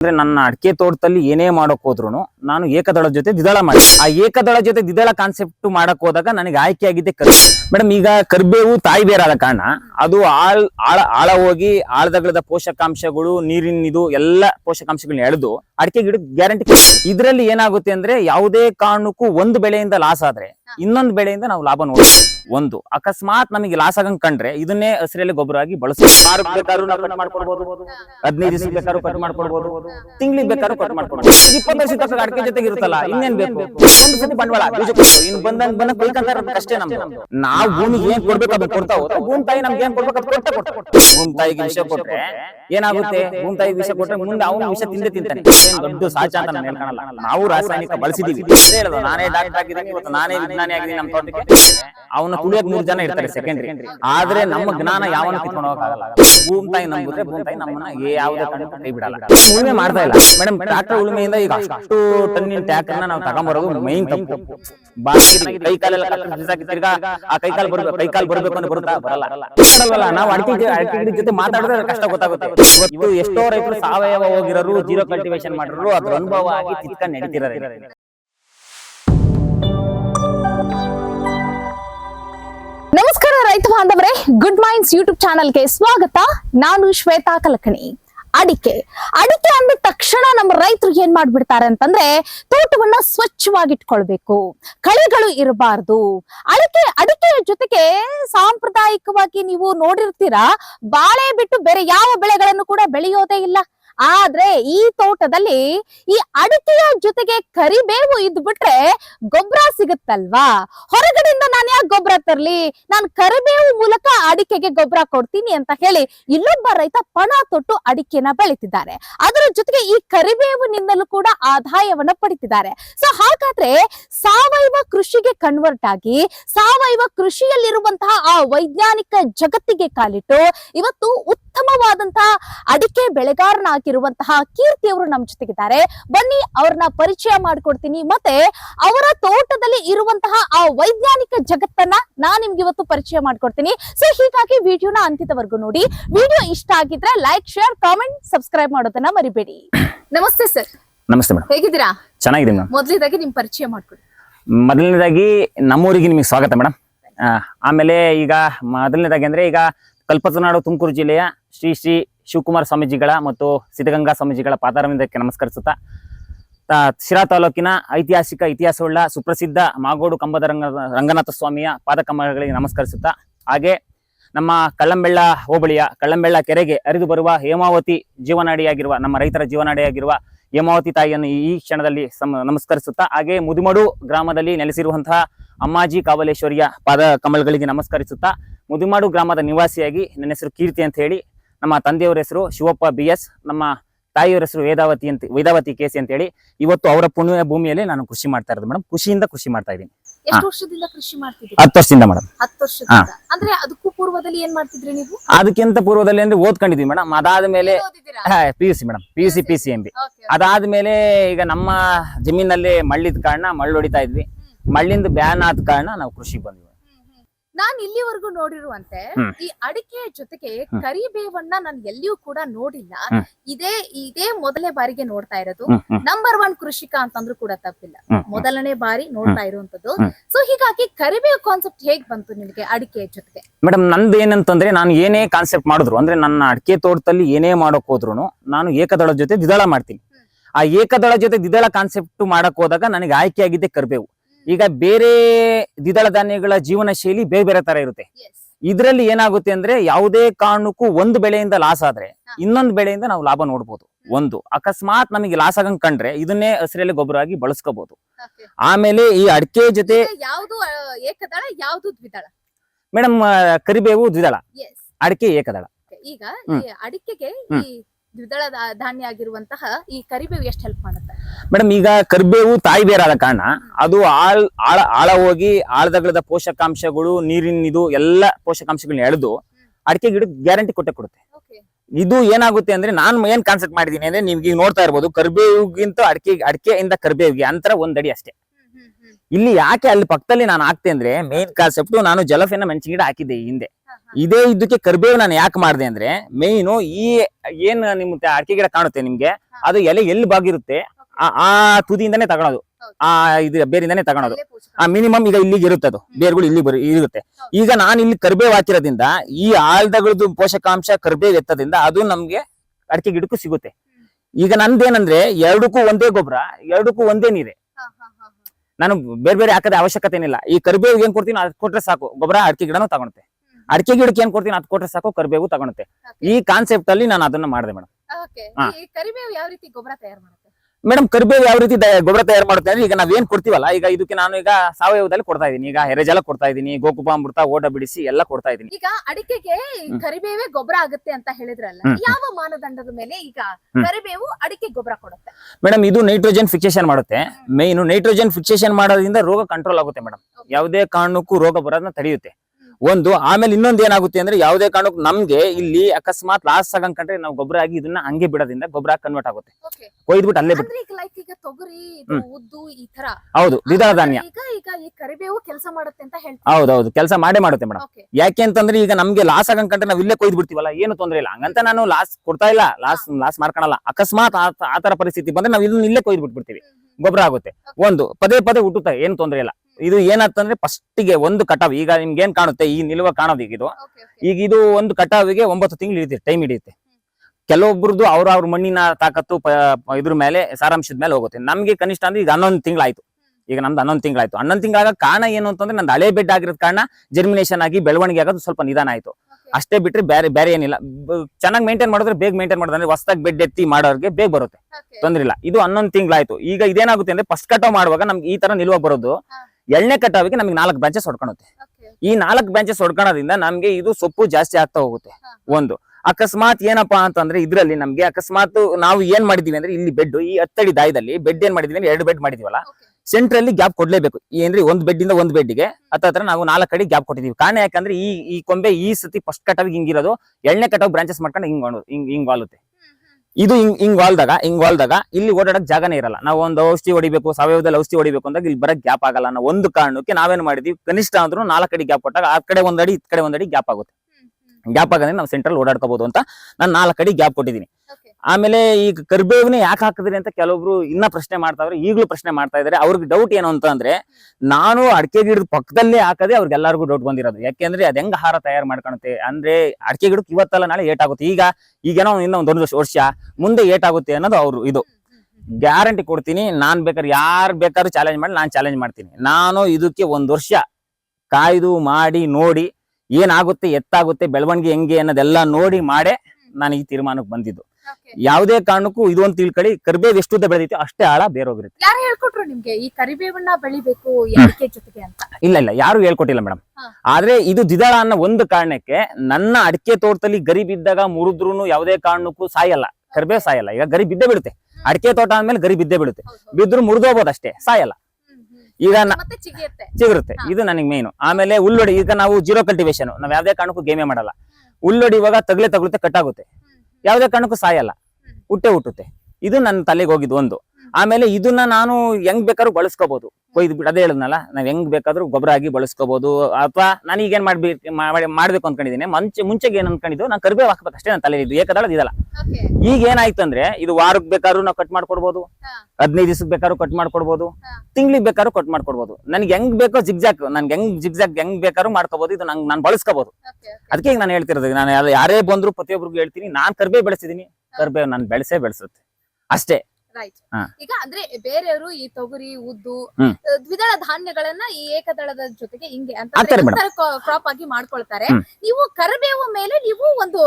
ಅಂದ್ರೆ ನನ್ನ ಅಡಿಕೆ ತೋಟದಲ್ಲಿ ಏನೇ ಮಾಡೋಕ್ ಹೋದ್ರು ನಾನು ಏಕದಳ ಜೊತೆ ದ್ವಿದಳ ಮಾಡಿ ಆ ಏಕದಳ ಜೊತೆ ದ್ವಿದಳ ಕಾನ್ಸೆಪ್ಟ್ ಮಾಡಕ್ ಹೋದಾಗ ನನಗೆ ಆಯ್ಕೆ ಆಗಿದ್ದೆ ಕರ್ ಮೇಡಮ್ ಈಗ ಕರ್ಬೇವು ತಾಯಿ ಬೇರಾದ ಕಾರಣ ಅದು ಆಳ್, ಆಳ ಆಳ ಹೋಗಿ ಆಳದಗಳದ ಪೋಷಕಾಂಶಗಳು, ನೀರಿನ ಇದು ಎಲ್ಲ ಪೋಷಕಾಂಶಗಳನ್ನ ಎಳೆದು ಅಡಿಕೆ ಗಿಡ ಗ್ಯಾರಂಟಿ ಇದರಲ್ಲಿ ಏನಾಗುತ್ತೆ ಅಂದ್ರೆ ಯಾವುದೇ ಕಾರಣಕ್ಕೂ ಒಂದು ಬೆಳೆಯಿಂದ ಲಾಸ್ ಆದ್ರೆ ಇನ್ನೊಂದು ಬೆಳೆಯಿಂದ ನಾವು ಲಾಭ ನೋಡ್ತೀವಿ. ಒಂದು, ಅಕಸ್ಮಾತ್ ನಮಗೆ ಲಾಸ್ ಆಗಂಗ್ ಕಂಡ್ರೆ ಇದನ್ನೇ ಹಸಿರಲ್ಲಿ ಗೊಬ್ಬರ ಆಗಿ ಮಾಡ್ಕೊಡ್ಬೋದು ಹದಿನೈದು ದಿವಸ ಬೇಕಾದ್ರೂ ಕಟ್ ಮಾಡ್ಕೊಡ್ಬೋದು ತಿಂಗಳಿಗೆ ಬೇಕಾದ್ರೂ ಕಟ್ ಮಾಡ್ಕೊಂಡು ಇಪ್ಪತ್ತು ವರ್ಷ ತನಕ ಅಡಿಕೆ ಜೊತೆಗೆ ಇರುತ್ತಲ್ಲ ಇನ್ನೇನ್ ಬೇಕು? ಒಂದು ಸತಿ ಬಂಡವಾಳ ಇನ್ ಬಂದಂಗ್ ಬಂದ ಕೈಕಂತಾರ ಅಷ್ಟೇ ನಮ್ದು. ನಾವು ಭೂಮಿಗೆ ಏನ್ ಕೊಡ್ಬೇಕು ಅದು ಕೊಡ್ತಾ ಹೋದ್ರೆ ಭೂಮಿ ತಾಯಿ ನಮ್ಗೆ ಏನ್ ಕೊಡ್ಬೇಕು ಅದು ಕೊಟ್ಟೆ ಭೂಮಿ ತಾಯಿಗೆ ವಿಷಯ ಕೊಟ್ರೆ ಏನಾಗುತ್ತೆ? ಭೂಮಿ ತಾಯಿ ವಿಷಯ ಕೊಟ್ರೆ ಮುಂದೆ ಅವನು ವಿಷ ತಿಂದೆ ತಿಂತಾನೆ ಏನ್ ದೊಡ್ಡ ಸಾಚ ಅಂತ ನಾನು ಹೇಳ್ಕೊಳಲ್ಲ. ನಾವು ರಾಸಾಯನಿಕ ಬಳಸಿದೀವಿ. ಅದೇ ಹೇಳೋದು ನಾನೇ ಡಾಕ್ಟರ್ ಆಗಿದ್ದೀನಿ ಇವತ್ತು ನಾನೇ ವಿಜ್ಞಾನಿ ಆಗಿದ್ದೀನಿ ನಮ್ಮ ತೋಟಕ್ಕೆ. ಅವನ ತುಳಿಯಕ್ ಮೂರ್ ಜನ ಇರ್ತಾರೆ ಸೆಕೆಂಡ್ರಿ ಆದ್ರೆ ನಮ್ಮ ಜ್ಞಾನ ಯಾವನ್ನ ಕಿತ್ಕೊಂಡು ಹೋಗಕ್ಕಾಗಲ್ಲ. ಭೂಮಿ ತಾಯಿ ನಂಬಿದ್ರೆ ಭೂಮಿ ತಾಯಿ ನಮ್ಮನ್ನ ಯಾವುದೇ ಕಾರಣಕ್ಕೂ ಕೈ ಬಿಡಲ್ಲ ಮಾಡ್ತಾ ಇಲ್ಲ. ಮೇಡಮ್ ಟ್ರಾಕ್ಟರ್ ಉಳುಮೆಯಿಂದ ಈಗ ಅಷ್ಟು ಟನ್ನಿನ ಟ್ಯಾಕ್ಟರ್ ನಾವು ತಗೊಂಬರೋದು ಮೈನ್ ತಪ್ಪು. ಬಾಕಿ ಕೈ ಕಾಲೆಲ್ಲ ಕಟ್ಟಿ ಬಿಸಾಕಿ ಆ ಕೈ ಕಾಲು ಬರ್ಬೇಕು ಕೈ ಕಾಲು ಬರ್ಬೇಕು ಅಂತ ಬರುತ್ತಾ? ಬರಲ್ಲ. ಮಾಡಲ್ವಲ್ಲ ನಾವು ಅಡಿಕೆ ಜೊ- ಅಡಿಕೆ ಜೊತೆ ಮಾತಾಡಿದ್ರೆ ಕಷ್ಟ ಗೊತ್ತಾಗುತ್ತೆ. ಇವತ್ತು ಎಷ್ಟೋ ರೈತರು ಸಾವಯವ ಹೋಗಿರೋರು ಜೀರೋ ಕಲ್ಟಿವೇಶನ್ ಮಾಡಿರೋರು ಅದ್ರ ಅನುಭವ ಆಗಿ ತಿತ್ಕೊಂಡು ನಡೀತಿರೋದು. ನಮಸ್ಕಾರ ರೈತ ಬಾಂಧವರೇ. ಗುಡ್ ಮೈಂಡ್ಸ್ ಯೂಟ್ಯೂಬ್ ಚಾನಲ್ಗೆ ಸ್ವಾಗತ. ನಾನು ಶ್ವೇತಾ ಕಲಕಣಿ. ಅಡಿಕೆ. ಅಡಿಕೆ ಅಂದ ತಕ್ಷಣ ನಮ್ಮ ರೈತರು ಏನ್ ಮಾಡ್ಬಿಡ್ತಾರೆ ಅಂತಂದ್ರೆ ತೋಟವನ್ನ ಸ್ವಚ್ಛವಾಗಿಟ್ಕೊಳ್ಬೇಕು. ಕಳೆಗಳು ಇರಬಾರ್ದು. ಅಡಿಕೆ, ಅಡಿಕೆಯ ಜೊತೆಗೆ ಸಾಂಪ್ರದಾಯಿಕವಾಗಿ ನೀವು ನೋಡಿರ್ತೀರಾ, ಬಾಳೆ ಬಿಟ್ಟು ಬೇರೆ ಯಾವ ಬೆಳೆಗಳನ್ನು ಕೂಡ ಬೆಳೆಯೋದೇ ಇಲ್ಲ. ಆದ್ರೆ ಈ ತೋಟದಲ್ಲಿ ಈ ಅಡಿಕೆಯ ಜೊತೆಗೆ ಕರಿಬೇವು ಇದ್ಬಿಟ್ರೆ ಗೊಬ್ಬರ ಸಿಗುತ್ತಲ್ವಾ? ಹೊರಗಡೆಯಿಂದ ನಾನು ಯಾಕೆ ಗೊಬ್ಬರ ತರ್ಲಿ? ನಾನು ಕರಿಬೇವು ಮೂಲಕ ಅಡಿಕೆಗೆ ಗೊಬ್ಬರ ಕೊಡ್ತೀನಿ ಅಂತ ಹೇಳಿ ಇಲ್ಲೊಬ್ಬ ರೈತ ಪಣ ತೊಟ್ಟು ಅಡಿಕೆನ ಬೆಳೀತಿದ್ದಾರೆ. ಅದರ ಜೊತೆಗೆ ಈ ಕರಿಬೇವಿನಿಂದಲೂ ಕೂಡ ಆದಾಯವನ್ನ ಪಡಿತಿದ್ದಾರೆ. ಸೊ ಹಾಗಾದ್ರೆ ಸಾವಯವ ಕೃಷಿಗೆ ಕನ್ವರ್ಟ್ ಆಗಿ ಸಾವಯವ ಕೃಷಿಯಲ್ಲಿರುವಂತಹ ಆ ವೈಜ್ಞಾನಿಕ ಜಗತ್ತಿಗೆ ಕಾಲಿಟ್ಟು ಇವತ್ತು ಉತ್ತಮವಾದಂತಹ ಅಡಿಕೆ ಬೆಳೆಗಾರನಾಗಿರುವಂತಹ ಕೀರ್ತಿ ಅವರು ನಮ್ಮ ಜೊತೆಗಿದ್ದಾರೆ. ಬನ್ನಿ ಅವ್ರನ್ನ ಪರಿಚಯ ಮಾಡ್ಕೊಡ್ತೀನಿ. ಮತ್ತೆ ಅವರ ತೋಟದಲ್ಲಿ ಇರುವಂತಹ ಆ ವೈಜ್ಞಾನಿಕ ಜಗತ್ತನ್ನ ನಾನ್ ನಿಮ್ಗೆ ಇವತ್ತು ಪರಿಚಯ ಮಾಡ್ಕೊಡ್ತೀನಿ. ಸೊ ಹೀಗಾಗಿ ವಿಡಿಯೋನ ಅಂತ್ಯದವರೆಗೂ ನೋಡಿ. ವಿಡಿಯೋ ಇಷ್ಟ ಆಗಿದ್ರೆ ಲೈಕ್ ಶೇರ್ ಕಾಮೆಂಟ್ ಸಬ್ಸ್ಕ್ರೈಬ್ ಮಾಡೋದನ್ನ ಮರಿಬೇಡಿ. ನಮಸ್ತೆ ಸರ್ ನಮಸ್ತೆ ಮೇಡಮ್ ಹೇಗಿದ್ದೀರಾ? ಚೆನ್ನಾಗಿದೆ ಮೇಡಮ್ ಮೊದಲನೇದಾಗಿ ನಿಮ್ ಪರಿಚಯ ಮಾಡ್ಕೊಡಿ. ಮೊದಲನೇದಾಗಿ ನಮ್ಮೂರಿಗೆ ನಿಮಗೆ ಸ್ವಾಗತ ಮೇಡಮ್ ಆಮೇಲೆ ಈಗ ಮೊದಲನೇದಾಗಿ ಅಂದ್ರೆ ಈಗ ಕಲ್ಪತನಾಡು ತುಮಕೂರು ಜಿಲ್ಲೆಯ ಶ್ರೀ ಶ್ರೀ ಶಿವಕುಮಾರ ಸ್ವಾಮೀಜಿಗಳ ಮತ್ತು ಸಿದ್ಧಗಂಗಾ ಸ್ವಾಮೀಜಿಗಳ ಪಾದಾರವಿಂದಕ್ಕೆ ನಮಸ್ಕರಿಸುತ್ತಾ ಶಿರಾ ತಾಲೂಕಿನ ಐತಿಹಾಸಿಕ ಇತಿಹಾಸವುಳ್ಳ ಸುಪ್ರಸಿದ್ಧ ಮಾಗೋಡು ಕಂಬದ ರಂಗ ರಂಗನಾಥ ಸ್ವಾಮಿಯ ಪಾದಕಮಲಗಳಿಗೆ ನಮಸ್ಕರಿಸುತ್ತಾ, ಹಾಗೆ ನಮ್ಮ ಕಳ್ಳಂಬೆಳ್ಳ ಹೋಬಳಿಯ ಕಳ್ಳಂಬೆಳ್ಳ ಕೆರೆಗೆ ಹರಿದು ಬರುವ ಹೇಮಾವತಿ ಜೀವನಾಡಿಯಾಗಿರುವ, ನಮ್ಮ ರೈತರ ಜೀವನಾಡಿಯಾಗಿರುವ ಹೇಮಾವತಿ ತಾಯಿಯನ್ನು ಈ ಕ್ಷಣದಲ್ಲಿ ನಮಸ್ಕರಿಸುತ್ತಾ, ಹಾಗೆ ಮುದಿಮಡು ಗ್ರಾಮದಲ್ಲಿ ನೆಲೆಸಿರುವಂತಹ ಅಮ್ಮಾಜಿ ಕಾವಲೇಶ್ವರಿಯ ಪಾದ ಕಮಲಗಳಿಗೆ ನಮಸ್ಕರಿಸುತ್ತಾ ಮುದಿಮಾಡು ಗ್ರಾಮದ ನಿವಾಸಿಯಾಗಿ ನನ್ನ ಹೆಸರು ಕೀರ್ತಿ ಅಂತ ಹೇಳಿ ನಮ್ಮ ತಂದೆಯವರ ಹೆಸರು ಶಿವಪ್ಪ ಬಿ ಎಸ್ ನಮ್ಮ ತಾಯಿಯವರ ಹೆಸರು ವೇದಾವತಿ ಅಂತ ವೇದಾವತಿ ಕೇಸಿ ಅಂತ ಹೇಳಿ ಇವತ್ತು ಅವರ ಪುಣ್ಯ ಭೂಮಿಯಲ್ಲಿ ನಾನು ಕೃಷಿ ಮಾಡ್ತಾ ಇರೋದು ಮೇಡಮ್ ಖುಷಿಯಿಂದ ಕೃಷಿ ಮಾಡ್ತಾ ಇದ್ದೀನಿ. ಕೃಷಿ ಹತ್ತು ವರ್ಷದಿಂದ ಮೇಡಮ್ ಅಂದ್ರೆ ಅದಕ್ಕೂ ಪೂರ್ವದಲ್ಲಿ ಏನ್ ಮಾಡ್ತಿದ್ರಿ ನೀವು? ಅದಕ್ಕಿಂತ ಪೂರ್ವದಲ್ಲಿ ಅಂದ್ರೆ ಓದ್ಕೊಂಡಿದ್ವಿ ಮೇಡಮ್ ಅದಾದ್ಮೇಲೆ ಮೇಲೆ P U C madam P U C P C M B. ಅದಾದ್ಮೇಲೆ ಈಗ ನಮ್ಮ ಜಮೀನಲ್ಲಿ ಮಳ್ಳಿದ ಕಾರಣ ಮಳ್ಳು ಹೊಡಿತಾ ಇದ್ವಿ. ಮಳ್ಳಿಂದ ಬ್ಯಾನ್ ಆದ ಕಾರಣ ನಾವು ಕೃಷಿಗೆ ಬಂದ್ವಿ. ನಾನ್ ಇಲ್ಲಿವರೆಗೂ ನೋಡಿರುವಂತೆ ಈ ಅಡಿಕೆ ಜೊತೆಗೆ. ಕರಿಬೇವನ್ನ ನಾನು ಎಲ್ಲಿಯೂ ಕೂಡ ನೋಡಿಲ್ಲ. ಇದೇ ಇದೇ ಮೊದಲನೇ ಬಾರಿಗೆ ನೋಡ್ತಾ ಇರೋದು. ನಂಬರ್ ಒನ್ ಕೃಷಿಕ ಅಂತಂದ್ರೂ ಕೂಡ ತಪ್ಪಿಲ್ಲ. ಮೊದಲನೇ ಬಾರಿ ನೋಡ್ತಾ ಇರುವಂತದ್ದು. ಸೊ ಹೀಗಾಗಿ ಕರಿಬೇವು ಕಾನ್ಸೆಪ್ಟ್ ಹೇಗ್ ಬಂತು ನಿಮಗೆ ಅಡಿಕೆ ಜೊತೆಗೆ? ಮೇಡಮ್ ನಂದು ಏನಂತಂದ್ರೆ ನಾನು ಏನೇ ಕಾನ್ಸೆಪ್ಟ್ ಮಾಡಿದ್ರು ಅಂದ್ರೆ ನನ್ನ ಅಡಿಕೆ ತೋಟದಲ್ಲಿ ಏನೇ ಮಾಡಕ್ ಹೋದ್ರು ನಾನು ಏಕದಳ ಜೊತೆ ದ್ವಿದಳ ಮಾಡ್ತೀನಿ. ಆ ಏಕದಳ ಜೊತೆ ದ್ವಿದಳ ಕಾನ್ಸೆಪ್ಟ್ ಮಾಡಕ್ ಹೋದಾಗ ನನಗೆ ಆಯ್ಕೆ ಆಗಿದ್ದೆ ಕರ್ಬೇವು. ಈಗ ಬೇರೆ ದ್ವಿದಳ ಧಾನ್ಯಗಳ ಜೀವನ ಶೈಲಿ ಬೇರೆ ಬೇರೆ ತರ ಇರುತ್ತೆ. ಇದರಲ್ಲಿ ಏನಾಗುತ್ತೆ ಅಂದ್ರೆ ಯಾವುದೇ ಕಾರಣಕ್ಕೂ ಒಂದು ಬೆಳೆಯಿಂದ ಲಾಸ್ ಆದ್ರೆ. ಇನ್ನೊಂದು ಬೆಳೆಯಿಂದ ನಾವು ಲಾಭ ನೋಡ್ಬೋದು. ಒಂದು ಅಕಸ್ಮಾತ್ ನಮಗೆ ಲಾಸ್ ಆಗಂಗ್ ಕಂಡ್ರೆ ಇದನ್ನೇ ಹಸಿರಲ್ಲಿ ಗೊಬ್ಬರ ಆಗಿ ಬಳಸ್ಕೋಬಹುದು ಆಮೇಲೆ ಈ ಅಡಿಕೆ ಜೊತೆ ಏಕದಳ ಯಾವ್ದು ದ್ವಿದಳ? ಮೇಡಮ್ ಕರಿಬೇವು ದ್ವಿದಳ. ಅಡಿಕೆ ಏಕದಳ. ಈಗ ಅಡಿಕೆಗೆ ದ್ವಿದಳ ಧಾನ್ಯ ಆಗಿರುವಂತಹ ಈ ಕರಿಬೇವು ಎಷ್ಟು ಹೆಲ್ಪ್ ಮಾಡುತ್ತೆ? ಮೇಡಮ್ ಈಗ ಕರಿಬೇವು ತಾಯಿ ಬೇರಾದ ಕಾರಣ ಅದು ಆಳ್ ಆಳ ಆಳ ಹೋಗಿ ಆಳದಗಳದ ಪೋಷಕಾಂಶಗಳು ನೀರಿನ ಇದು ಎಲ್ಲ ಪೋಷಕಾಂಶಗಳನ್ನ ಎಳೆದು ಅಡಿಕೆ ಗಿಡ ಗ್ಯಾರಂಟಿ ಕೊಟ್ಟೆ ಕೊಡುತ್ತೆ. ಇದು ಏನಾಗುತ್ತೆ ಅಂದ್ರೆ ನಾನು ಏನ್ ಕಾನ್ಸೆಪ್ಟ್ ಮಾಡಿದೀನಿ ಅಂದ್ರೆ ನಿಮ್ಗೆ ಈಗ ನೋಡ್ತಾ ಇರ್ಬೋದು ಕರ್ಬೇವಿಗಿಂತ ಅಡಿಕೆ ಅಡಿಕೆಯಿಂದ ಕರ್ಬೇವಿಗೆ ಅಂತರ ಒಂದಡಿ ಅಷ್ಟೇ. ಇಲ್ಲಿ ಯಾಕೆ ಅಲ್ಲಿ ಪಕ್ಕದಲ್ಲಿ ನಾನು ಹಾಕ್ತೆ ಅಂದ್ರೆ ಮೇನ್ ಕಾನ್ಸೆಪ್ಟ್ ನಾನು ಜಲಫೆನ ಮೆಣಸಿನ ಗಿಡ ಹಾಕಿದ್ದೆ ಈ ಹಿಂದೆ. ಇದೇ ಇದಕ್ಕೆ ಕರ್ಬೇವು ನಾನು ಯಾಕೆ ಮಾಡಿದೆ ಅಂದ್ರೆ ಮೇಯ್ನು ಈ ಏನ್ ನಿಮ್ ಅಡಿಕೆ ಗಿಡ ಕಾಣುತ್ತೆ ನಿಮ್ಗೆ ಅದು ಎಲೆ ಎಲ್ಲಿ ಬಾಗಿರುತ್ತೆ ಆ- ಆ ತುದಿಯಿಂದಾನೇ ತಗೊಳೋದು. ಆ ಇದು ಬೇರಿಂದಾನೇ ತಗೊಳೋದು. ಆ ಮಿನಿಮಮ್ ಈಗ ಇಲ್ಲಿಗೆ ಇರುತ್ತೆ ಅದು. ಬೇರ್ಗಳು ಇಲ್ಲಿ ಬರು ಇರುತ್ತೆ. ಈಗ ನಾನು ಇಲ್ಲಿ ಕರ್ಬೇವು ಹಾಕಿರೋದ್ರಿಂದ ಈ ಆಲ್ದಗಳದ್ದು ಪೋಷಕಾಂಶ ಕರ್ಬೇವು ಎತ್ತದಿಂದ ಅದು ನಮ್ಗೆ ಅಡಿಕೆ ಗಿಡಕ್ಕೂ ಸಿಗುತ್ತೆ. ಈಗ ನಂದೇನಂದ್ರೆ ಎರಡಕ್ಕೂ ಒಂದೇ ಗೊಬ್ಬರ ಎರಡಕ್ಕೂ ಒಂದೇ ನೀರೇ. ನಾನು ಬೇರೆ ಬೇರೆ ಹಾಕದ ಅವಶ್ಯಕತೆ ಏನಿಲ್ಲ ಈ ಕರ್ಬೇವು ಏನ್ ಕೊಡ್ತೀನಿ ಅದ್ ಕೊಟ್ರೆ ಸಾಕು. ಗೊಬ್ಬರ ಅಡಿಕೆ ಗಿಡನೂ ತಗೊಳುತ್ತೆ. ಅಡಿಕೆ ಗಿಡಕ್ಕೆ ಏನ್ ಕೊಡ್ತೀನಿ ಅದ್ ಕೊಟ್ರೆ ಸಾಕು ಕರಿಬೇವು ತಗೊಳುತ್ತೆ. ಈ ಕಾನ್ಸೆಪ್ಟ್ ಅಲ್ಲಿ ನಾನು ಅದನ್ನ ಮಾಡಿದೆ ಮೇಡಮ್. ಕರಿಬೇವು ಯಾವ ರೀತಿ ಗೊಬ್ಬರ ತಯಾರು ಮಾಡುತ್ತೆ? ಮೇಡಮ್ ಕರಿಬೇವು ಯಾವ ರೀತಿ ಗೊಬ್ಬರ ತಯಾರು ಮಾಡುತ್ತೆ ಅಂದ್ರೆ ಈಗ ನಾವೇನ್ ಕೊಡ್ತೀವಲ್ಲ ಈಗ ಇದಕ್ಕೆ ನಾನು ಈಗ ಸಾವಯವದಲ್ಲಿ ಕೊಡ್ತಾ ಇದೀನಿ ಈಗ ಹೆರೆಜಲ ಕೊಡ್ತಾ ಇದೀನಿ ಗೋಕುಪಾಮೃತ ಓಡ ಬಿಡಿಸಿ ಎಲ್ಲ ಕೊಡ್ತಾ ಇದೀನಿ ಈಗ ಅಡಿಕೆಗೆ ಕರಿಬೇವೆ ಗೊಬ್ಬರ ಆಗುತ್ತೆ ಅಂತ ಹೇಳಿದ್ರಲ್ಲ ಯಾವ ಮಾನದಂಡದ ಮೇಲೆ ಈಗ. ಕರಿಬೇವು ಅಡಿಕೆ ಗೊಬ್ಬರ ಕೊಡುತ್ತೆ? ಮೇಡಮ್ ಇದು ನೈಟ್ರೋಜನ್ ಫಿಕ್ಸೇಷನ್ ಮಾಡುತ್ತೆ. ಮೇನ್ ನೈಟ್ರೋಜನ್ ಫಿಕ್ಸೇಷನ್ ಮಾಡೋದ್ರಿಂದ ರೋಗ ಕಂಟ್ರೋಲ್ ಆಗುತ್ತೆ ಮೇಡಮ್. ಯಾವುದೇ ಕಾರಣಕ್ಕೂ ರೋಗ ಬರೋದನ್ನ ತಡೆಯುತ್ತೆ. ಒಂದು ಆಮೇಲೆ ಇನ್ನೊಂದ್ ಏನಾಗುತ್ತೆ ಅಂದ್ರೆ ಯಾವುದೇ ಕಾರಣಕ್ಕೂ ನಮ್ಗೆ ಇಲ್ಲಿ ಅಕಸ್ಮಾತ್ ಲಾಸ್ ಆಗಂಕಂಡ್ರೆ ನಾವು ಗೊಬ್ಬರ ಆಗಿ ಇದನ್ನ ಹಂಗೆ ಬಿಡೋದ್ರಿಂದ ಗೊಬ್ಬರ ಕನ್ವರ್ಟ್ ಆಗುತ್ತೆ. ಕೊಯ್ದು ಕೊಯ್ದ್ಬಿಟ್ಟು ಅಲ್ಲೇ ಬಿಟ್ಟು ಅಂದ್ರೆ ಈಗ ಲೈಕ್ ತೊಗರಿ ಇದು ಉದ್ದು ಈ ತರ ಹೌದು ದ್ವಿದಳ ಧಾನ್ಯ. ಈಗ ಈಗ ಈ ಕರಿಬೇವು ಕೆಲಸ ಮಾಡುತ್ತೆ ಅಂತ ಹೇಳ್ತೀವಿ. ಹೌದೌದು ಕೆಲಸ ಮಾಡೇ ಮಾಡುತ್ತೆ ಮೇಡಮ್. ಯಾಕೆ ಅಂತಂದ್ರೆ ಈಗ ನಮ್ಗೆ ಲಾಸ್ ಆಗಂಕಂಡ್ರೆ ನಾವು ಇಲ್ಲೇ ಕೊಯ್ದು ಬಿಡ್ತೀವಲ್ಲ ಏನು ತೊಂದ್ರೆ ಇಲ್ಲ. ಹಂಗಂತ ನಾನು ಲಾಸ್ ಕೊಡ್ತಾ ಇಲ್ಲ ಲಾಸ್ ಲಾಸ್ ಮಾಡ್ಕೊಳಲ್ಲ ಅಕಸ್ಮಾತ್ ಆತರ ಪರಿಸ್ಥಿತಿ ಬಂದ್ರೆ ನಾವು ಇದನ್ನ ಇಲ್ಲೇ ಕೊಯ್ದು ಬಿಟ್ಬಿಡ್ತೀವಿ. ಗೊಬ್ಬರ ಆಗುತ್ತೆ. ಒಂದು ಪದೇ ಪದೇ ಹುಟ್ಟುತ್ತೆ ಏನು ತೊಂದ್ರೆ ಇಲ್ಲ. ಇದು ಏನಾಗ್ತಂದ್ರೆ ಫಸ್ಟಿಗೆ ಒಂದು ಕಟಾವ್ ಈಗ ನಿಮ್ಗೆ ಏನ್ ಕಾಣುತ್ತೆ ಈ ನಿಲುವ ಕಾಣೋದು ಈಗ ಇದು. ಈಗ ಇದು ಒಂದು ಕಟಾವಿಗೆ ಒಂಬತ್ತು ತಿಂಗಳು ಹಿಡಿಯುತ್ತೆ ಟೈಮ್ ಹಿಡಿಯುತ್ತೆ. ಕೆಲವೊಬ್ರದ್ದು ಅವ್ರ ಅವ್ರ ಮಣ್ಣಿನ ತಾಕತ್ತು ಇದ್ರ ಮೇಲೆ ಸಾರಾಂಶದ ಮೇಲೆ ಹೋಗುತ್ತೆ. ನಮ್ಗೆ ಕನಿಷ್ಠ ಅಂದ್ರೆ ಈಗ ಹನ್ನೊಂದು ತಿಂಗಳಾಯ್ತು. ಈಗ ನಮ್ದು ಹನ್ನೊಂದು ತಿಂಗಳಾಯ್ತು. ಹನ್ನೊಂದು ತಿಂಗಳಾಗ ಕಾರಣ ಏನು ಅಂತಂದ್ರೆ ನಂದು ಹಳೆ ಬೆಡ್ ಆಗಿರೋದ್ ಕಾರಣ ಜರ್ಮಿನೇಷನ್ ಆಗಿ ಬೆಳವಣಿಗೆ ಆಗೋದು ಸ್ವಲ್ಪ ನಿಧಾನ ಆಯ್ತು. ಅಷ್ಟೇ ಬಿಟ್ರೆ ಬೇರೆ ಬೇರೆ ಏನಿಲ್ಲ. ಚೆನ್ನಾಗಿ ಮೇಂಟೈನ್ ಮಾಡಿದ್ರೆ ಬೇಗ ಮೇಂಟೈನ್ ಮಾಡಿದ್ರೆ ಹೊಸದಾಗಿ ಬೆಡ್ ಎತ್ತಿ ಮಾಡೋರಿಗೆ ಬೇಗ ಬರುತ್ತೆ. ತೊಂದ್ರೆ ಇಲ್ಲ. ಇದು ಹನ್ನೊಂದು ತಿಂಗಳಾಯ್ತು. ಈಗ ಇದೇನಾಗುತ್ತೆ ಅಂದ್ರೆ ಫಸ್ಟ್ ಕಟಾವ್ ಮಾಡುವಾಗ ನಮ್ಗೆ ಈ ತರ ನಿಲುವ ಬರೋದು. ಎಣ್ಣೆ ಕಟಾವಿಗೆ ನಮ್ಗೆ ನಾಲ್ಕು ಬ್ರಾಂಚಸ್ ಹೊಡ್ಕೊಳುತ್ತೆ ಈ ನಾಲ್ಕು ಬ್ರಾಂಚಸ್ ಹೊಡ್ಕೊಳೋದ್ರಿಂದ ನಮ್ಗೆ ಇದು ಸೊಪ್ಪು ಜಾಸ್ತಿ ಆಗ್ತಾ ಹೋಗುತ್ತೆ. ಒಂದು ಅಕಸ್ಮಾತ್ ಏನಪ್ಪಾ ಅಂತಂದ್ರೆ ಇದ್ರಲ್ಲಿ ನಮ್ಗೆ ಅಕಸ್ಮಾತ್ ನಾವು ಏನ್ ಮಾಡಿದೀವಿ ಅಂದ್ರೆ ಇಲ್ಲಿ ಬೆಡ್ ಈ ಹತ್ತಡಿ ದಾಯದಲ್ಲಿ ಬೆಡ್ ಏನ್ ಮಾಡಿದೀವಿ ಅಂದ್ರೆ ಎರಡು ಬೆಡ್ ಮಾಡಿದೀವಲ್ಲ? ಸೆಂಟ್ರಲ್ಲಿ ಗ್ಯಾಪ್ ಕೊಡ್ಲೇಬೇಕು. ಏನ್ರಿ ಒಂದ್ ಬೆಡ್ ಇಂದ ಒಂದ್ ಬೆಡ್ಗೆ ಹತ್ತತ್ರ ನಾವು ನಾಲ್ಕು ಅಡಿ ಗ್ಯಾಪ್ ಕೊಟ್ಟಿದೀವಿ. ಕಾರಣ ಯಾಕಂದ್ರೆ ಈ ಈ ಕೊಂಬೆ ಈ ಸತಿ ಫಸ್ಟ್ ಕಟಾವಿಗೆ ಹಿಂಗಿರೋದು ಎಳ್ನೇ ಕಟಾವ್ ಬ್ರಾಂಚಸ್ ಮಾಡ್ಕೊಂಡು ಹಿಂಗ್ ಹಿಂಗ್ ಹಿಂಗ್ ವಾಲುತ್ತೆ. ಇದು ಹಿಂಗ್ ಹಿಂಗ್ ವಾಲ್ದಾಗ ಹಿಂಗ್ ವಾಲ್ದಾಗ ಇಲ್ಲಿ ಓಡಾಡಕ್ ಜಾಗನೇ ಇರಲ್ಲ. ನಾವು ಒಂದು ಔಷಧಿ ಹೊಡಿಬೇಕು ಸಾವಯವದಲ್ಲಿ ಔಷಧಿ ಹೊಡಿಬೇಕು ಅಂದಾಗ ಇಲ್ಲಿ ಬರಕ್ ಗ್ಯಾಪ್ ಆಗಲ್ಲ ನಾವು ಒಂದು ಕಾರಣಕ್ಕೆ ನಾವೇನ್ ಮಾಡಿದೀವಿ ಕನಿಷ್ಠ ಅಂದ್ರೂ ನಾಲ್ಕು ಅಡಿ ಗ್ಯಾಪ್ ಕೊಟ್ಟಾಗ ಆ ಕಡೆ ಒಂದ್ ಅಡಿ ಈ ಕಡೆ ಒಂದ್ ಅಡಿ ಗ್ಯಾಪ್ ಆಗುತ್ತೆ. ಗ್ಯಾಪ್ ಆಗಂದ್ರೆ ನಾವು ಸೆಂಟ್ರಲ್ ಓಡಾಡ್ಕೋಬಹುದು ಅಂತ ನಾನು ನಾಲ್ಕು ಅಡಿ ಗ್ಯಾಪ್ ಕೊಟ್ಟಿದ್ದೀನಿ. ಆಮೇಲೆ ಈಗ ಕರಿಬೇವಿನ ಯಾಕೆ ಹಾಕಿದ್ರಿ ಅಂತ ಕೆಲವೊಬ್ರು ಇನ್ನ ಪ್ರಶ್ನೆ ಮಾಡ್ತಾವ್ರೆ, ಈಗಲೂ ಪ್ರಶ್ನೆ ಮಾಡ್ತಾ ಇದಾರೆ. ಅವ್ರಿಗೆ ಡೌಟ್ ಏನು ಅಂತ ಅಂದ್ರೆ, ನಾನು ಅಡಿಕೆ ಗಿಡದ ಪಕ್ಕದಲ್ಲೇ ಹಾಕದೆ ಅವ್ರಿಗೆಲ್ಲರಿಗೂ ಡೌಟ್ ಬಂದಿರೋದು. ಯಾಕೆಂದ್ರೆ ಅದ್ ಹೆಂಗ್ ಆಹಾರ ತಯಾರು ಮಾಡ್ಕೊಳುತ್ತೆ ಅಂದ್ರೆ ಅಡಿಕೆ ಗಿಡಕ್ಕೆ ಇವತ್ತಲ್ಲ ನಾಳೆ ಏಟ್ ಆಗುತ್ತೆ ಈಗ, ಈಗೇನೋ ಇನ್ನೂ ಒಂದ್ ಒಂದು ವರ್ಷ ಮುಂದೆ ಏಟ್ ಆಗುತ್ತೆ ಅನ್ನೋದು ಅವ್ರು ಇದು. ಗ್ಯಾರಂಟಿ ಕೊಡ್ತೀನಿ, ನಾನ್ ಬೇಕಾದ್ರೆ ಯಾರು ಬೇಕಾದ್ರೂ ಚಾಲೆಂಜ್ ಮಾಡಿ ನಾನು ಚಾಲೆಂಜ್ ಮಾಡ್ತೀನಿ. ನಾನು ಇದಕ್ಕೆ ಒಂದ್ ವರ್ಷ ಕಾಯ್ದು ಮಾಡಿ, ನೋಡಿ ಏನಾಗುತ್ತೆ, ಎತ್ತಾಗುತ್ತೆ, ಬೆಳವಣಿಗೆ ಹೆಂಗೆ ಅನ್ನೋದೆಲ್ಲ ನೋಡಿ ಮಾಡೇ ನಾನು ಈ ತೀರ್ಮಾನಕ್ಕೆ ಬಂದಿದ್ದು. ಯಾವುದೇ ಕಾರಣಕ್ಕೂ ಇದು ಅಂತ ತಿಳ್ಕೊಳ್ಳಿ ಕರಿಬೇವು ಎಷ್ಟು ಉದ್ದ ಬೆಳೆದೈತೆ ಅಷ್ಟೇ ಆಳ ಬೇರೋಗಿರುತ್ತೆ. ಯಾರು ಹೇಳ್ಕೊಟ್ರು ನಿಮ್ಗೆ ಈ ಕರಿಬೇವನ್ನ ಬೆಳಿಬೇಕು ಈ ಅಡಿಕೆ ಜೊತೆಗೆ ಅಂತ? ಇಲ್ಲ ಇಲ್ಲ ಯಾರು ಹೇಳ್ಕೊಟ್ಟಿಲ್ಲ ಮೇಡಮ್ ಆದ್ರೆ ಇದು ದ್ವಿದಳ ಅನ್ನೋ ಒಂದು ಕಾರಣಕ್ಕೆ ನನ್ನ ಅಡಿಕೆ ತೋಟದಲ್ಲಿ ಗರಿ ಬಿದ್ದಾಗ ಮುರಿದ್ರು ಯಾವುದೇ ಕಾರಣಕ್ಕೂ ಸಾಯಲ್ಲ. ಕರಿಬೇವು ಸಾಯಲ್ಲ. ಈಗ ಗರಿ ಬಿದ್ದೇ ಬಿಡುತ್ತೆ ಅಡಿಕೆ ತೋಟ ಆದ್ಮೇಲೆ ಗರಿ ಬಿದ್ದೇ ಬಿಡುತ್ತೆ. ಬಿದ್ರು ಮುರಿದೋಗ್ಬೋದು ಅಷ್ಟೇ ಸಾಯಲ್ಲ. ಈಗ ಸಿಗುತ್ತೆ ಇದು ನನಗೆ ಮೇನ್ ಆಮೇಲೆ ಉಳ್ಳೊಡಿ ಈಗ ನಾವು ಜೀರೋ ಕಲ್ಟಿವೇಶನ್ ನಾವ್ ಯಾವ್ದೇ ಕಾರಣಕ್ಕೂ ಗೇಮೇ ಮಾಡಲ್ಲ. ಉಳ್ಳೊಡಿ ಇವಾಗ ತಗಲೆ ತಗಲುತ್ತೆ ಕಟ್ಟಾಗುತ್ತೆ ಹ್ಮ್, ಹ್ಮ್. ಯಾವುದೇ ಕಣಕ್ಕೂ ಸಾಯಲ್ಲ. ಹುಟ್ಟೆ ಹುಟ್ಟುತ್ತೆ. ಇದು ನನ್ನ ತಲೆಗೆ ಹೋಗಿದ್ದು ಒಂದು. ಆಮೇಲೆ ಇದನ್ನ ನಾನು ಹೆಂಗ್ ಬೇಕಾದ್ರೂ ಬಳಸ್ಕೋಬಹುದು ಕೊಯ್ದು ಬಿಟ್ಟು ಅದೇ ಹೇಳಿದ್ನಲ್ಲ ನಾವ್ ಹೆಂಗ್ ಬೇಕಾದ್ರೂ ಗೊಬ್ಬರ ಆಗಿ ಬಳಸ್ಕೋಬಹುದು ಅಥವಾ ನಾನು ಈಗೇನ್ ಮಾಡ್ಬೇಕು ಮಾಡ್ಬೇಕು ಅನ್ಕೊಂಡಿದ್ದೀನಿ ಮುಂಚೆ ಮುಂಚೆಗೆ ಏನ್ ಅನ್ಕೊಂಡಿದ್ದು ನಾನು ಕರ್ಬೇವ್ ಹಾಕ್ಬೇಕು ಅಷ್ಟೇ ನನ್ನ ತಲೆ ಇದು ಏಕದಳ ಇದಲ್ಲ. ಈಗ ಏನಾಯ್ತು ಅಂದ್ರೆ ಇದು ವಾರಕ್ ಬೇಕಾದ್ರೂ ನಾವು ಕಟ್ ಮಾಡ್ಕೊಡ್ಬೋದು. ಹದಿನೈದು ದಿವಸಕ್ಕೆ ಬೇಕಾದ್ರೂ ಕಟ್ ಮಾಡ್ಕೊಡ್ಬೋದು. ತಿಂಗ್ಳಿಗೆ ಬೇಕಾದ್ರೂ ಕಟ್ ಮಾಡ್ಕೊಡ್ಬೋದು. ನನ್ಗೆ ಹೆಂಗ್ ಬೇಕೋ ಜಿಗ್ಜಾಕ್ ನನ್ಗೆ ಹೆಂಗ್ ಜಿಗ್ಜಾಕ್ ಹೆಂಗ್ ಬೇಕಾದ್ರೂ ಮಾಡ್ಕೋಬಹುದು ಇದು ನಂಗೆ ನಾನು ಬಳಸ್ಕೋಬಹುದು. ಅದಕ್ಕೆ ಈಗ ನಾನು ಹೇಳ್ತಿರೋದು ನಾನು ಯಾರೇ ಬಂದ್ರು ಪ್ರತಿಯೊಬ್ಬರಿಗೂ ಹೇಳ್ತೀನಿ ನಾನ್ ಕರ್ಬೇವ್ ಬೆಳೆಸಿದೀನಿ ಕರ್ಬೇವು ನಾನು ಬೆಳೆಸೇ ಬೆಳೆಸುತ್ತೆ. ಅಷ್ಟೇ. ಹಾ. ಈಗ ಅಂದ್ರೆ ಬೇರೆಯವರು ಈ ತೊಗರಿ ಉದ್ದು ದ್ವಿದಳ ಧಾನ್ಯಗಳನ್ನ ಈ ಏಕದಳದ ಜೊತೆಗೆ ಹಿಂಗೆ ಅಂತ. ಕ್ರಾಪ್ ಆಗಿ ಮಾಡ್ಕೊಳ್ತಾರೆ. ನೀವು ಕರಿಬೇವು ಮೇಲೆ ನೀವು ಒಂದು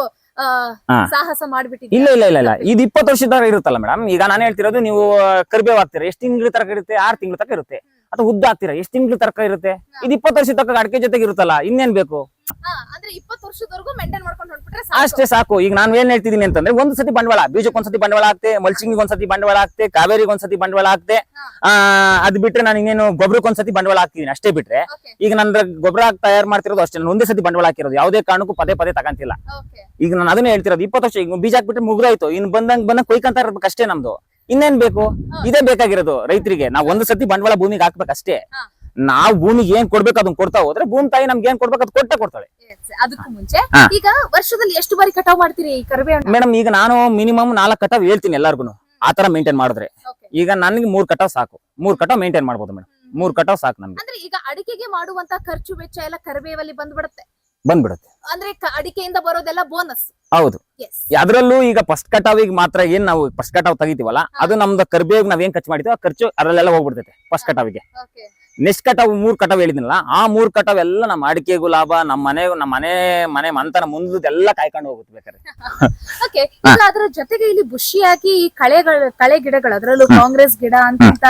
ಸಾಹಸ ಮಾಡ್ಬಿಟ್ಟಿ ಇಲ್ಲ ಇಲ್ಲ ಇಲ್ಲ ಇಲ್ಲ. ಇದು ಇಪ್ಪತ್ತು ವರ್ಷದ ಇರುತ್ತಲ್ಲ ಮೇಡಮ್. ಈಗ ನಾನು ಹೇಳ್ತಿರೋದು ನೀವು ಕರ್ಬೇವ್ ಹಾಕ್ತೀರಾ? ಎಷ್ಟು ತಿಂಗಳ ತನಕ ಇರುತ್ತೆ? ಆರು ತಿಂಗಳ ತನಕ ಇರುತ್ತೆ. ಅಥವಾ ಉದ್ದ ಹಾಕ್ತೀರಾ? ಎಷ್ಟು ತಿಂಗಳ ತನಕ ಇರುತ್ತೆ? ಇದು ಇಪ್ಪತ್ತು ವರ್ಷದ ತನಕ ಅಡಿಕೆ ಜೊತೆಗೆ ಇರುತ್ತಲ್ಲ ಇನ್ನೇನ್ ಬೇಕು? ಅಷ್ಟೇ ಸಾಕು. ಈಗ ನಾನು ಏನ್ ಹೇಳ್ತಿದ್ದೀನಿ ಅಂತಂದ್ರೆ ಒಂದ್ ಸತಿ ಬಂಡವಾಳ ಬೀಜಕ್ಕೆ ಒಂದ್ಸತಿ ಬಂಡವಾಳ ಆಗ್ತೆ ಮಲ್ಚಿಂಗ್ ಒಂದ್ಸತಿ ಬಂಡವಾಳ ಆಗ್ತೆ ಕಾವೇರಿಗೆ ಒಂದ್ಸತಿ ಬಂಡವಾಳ ಆಗ್ತೆ ಆ ಅದ್ ಬಿಟ್ರೆ ನಾನು ಇನ್ನೇನು ಗೊಬ್ಬರಕ್ಕೆ ಒಂದ್ಸತಿ ಬಂಡವಾಳ ಹಾಕ್ತಿದ್ದೀನಿ ಅಷ್ಟೇ ಬಿಟ್ರೆ. ಈಗ ನನ್ನ ಗೊಬ್ಬರ ತಯಾರು ಮಾಡ್ತಿರೋದು ಅಷ್ಟೇ ನಾನು ಒಂದೇ ಸತಿ ಬಂಡವಾಳ ಹಾಕಿರೋದು ಯಾವುದೇ ಕಾರಣಕ್ಕೂ ಪದೇ ಪದೇ ತಗಂತಿಲ್ಲ. ಈಗ ನಾನು ಅದನ್ನೇ ಹೇಳ್ತಿರೋದು ಇಪ್ಪತ್ತು ವರ್ಷ ಈಗ ಬೀಜ ಹಾಕ್ಬಿಟ್ರೆ ಮುಗ್ದಾಯ್ತು ಇನ್ ಬಂದಂಗ್ ಬಂದಂಗ್ ಕೊಯ್ಕಂತ ಇರ್ಬೇಕು ಅಷ್ಟೇ ನಮ್ದು. ಇನ್ನೇನ್ ಬೇಕು? ಇದೇ ಬೇಕಾಗಿರೋದು ರೈತರಿಗೆ ನಾವು ಒಂದ್ ಸತಿ ಬಂಡವಾಳ ಭೂಮಿಗೆ ಹಾಕ್ಬೇಕಷ್ಟೇ. ನಾವು ಭೂಮಿಗೆ ಏನ್ ಕೊಡ್ಬೇಕು ಅದನ್ನ ಕೊಡ್ತಾ ಹೋದ್ರೆ ಭೂಮಿ ತಾಯಿ ನಮ್ಗೆ ಏನ್ ಕೊಡ್ಬೇಕು ಅದ್ ಕೊಟ್ಟೆ ಕೊಡ್ತಾಳೆ. ಅದಕ್ಕೂ ಮುಂಚೆ ಹಾ. ಈಗ ವರ್ಷದಲ್ಲಿ ಎಷ್ಟು ಬಾರಿ ಕಟಾವ್ ಮಾಡ್ತೀರಿ ಈ ಕರಿಬೇವು ಮೇಡಮ್ ಈಗ ನಾನು ಮಿನಿಮಮ್ ನಾಲ್ಕು ಕಟಾವ್ ಹೇಳ್ತೀನಿ ಎಲ್ಲಾರ್ಗು ಆತರ ತರ ಮೇಂಟೈನ್ ಮಾಡಿದ್ರೆ. ಈಗ ನನ್ಗೆ ಮೂರ್ ಕಟಾವ್ ಸಾಕು. ಮೂರ್ ಕಟಾವ್ ಮೇಂಟೈನ್ ಮಾಡ್ಬೋದು ಮೇಡಮ್. ಮೂರ್ ಕಟಾವ್ ಸಾಕು ನಮ್ಗೆ ಅಂದ್ರೆ ಈಗ ಅಡಿಕೆಗೆ ಮಾಡುವಂತ ಖರ್ಚು ವೆಚ್ಚ ಎಲ್ಲ ಕರಿಬೇವಲ್ಲಿ ಬಂದ್ಬಿಡುತ್ತೆ? ಬಂದ್ಬಿಡುತ್ತೆ. ಅಂದ್ರೆ ಕ- ಅಡಿಕೆಯಿಂದ ಬರೋದೆಲ್ಲ ಬೋನಸ್ ಹೌದು. ಎಸ್ ಅದ್ರಲ್ಲೂ ಈಗ ಫಸ್ಟ್ ಕಟಾವಿಗೆ ಮಾತ್ರ ಏನ್ ನಾವು ಫಸ್ಟ್ ಕಟಾವ್ ತೆಗಿತೀವಲ್ಲ ಅದು ನಮ್ದು ಕರ್ಬೇವ್ ನಾವ್ ಏನ್ ಖರ್ಚು ಮಾಡಿದ್ವಿ ಆ ಖರ್ಚು ಅದ್ರಲ್ಲೆಲ್ಲ ಹೋಗ್ಬಿಡ್ತೈತೆ ಫಸ್ಟ್ ಕಟಾವಿಗೆ. ಓಕೆ ನೆಕ್ಸ್ಟ್ ಕಟಾವ್ ಮೂರ್ ಕಟಾವ್ ಹೇಳಿದ್ನಲ್ಲ ಆ ಮೂರ್ ಕಟಾವ್ ಎಲ್ಲ ನಮ್ಮ ಅಡಿಕೆಗೂ ಲಾಭ ನಮ್ಮ ಮನೆ ನಮ್ಮ ಮನೆ ಮನೆ ಮಂತನ ಮುಂದೆಲ್ಲ ಕಾಯ್ಕೊಂಡು ಹೋಗುತ್ತೆ ಬೇಕಾದ್ರೆ ಓಕೆ ಈಗ ಅದರ ಜೊತೆಗೆ ಇಲ್ಲಿ ಬುಷಿಯಾಗಿ ಈ ಕಳೆಗಳ ಕಳೆ ಗಿಡಗಳು ಅದರಲ್ಲೂ ಕಾಂಗ್ರೆಸ್ ಗಿಡ ಅಂತ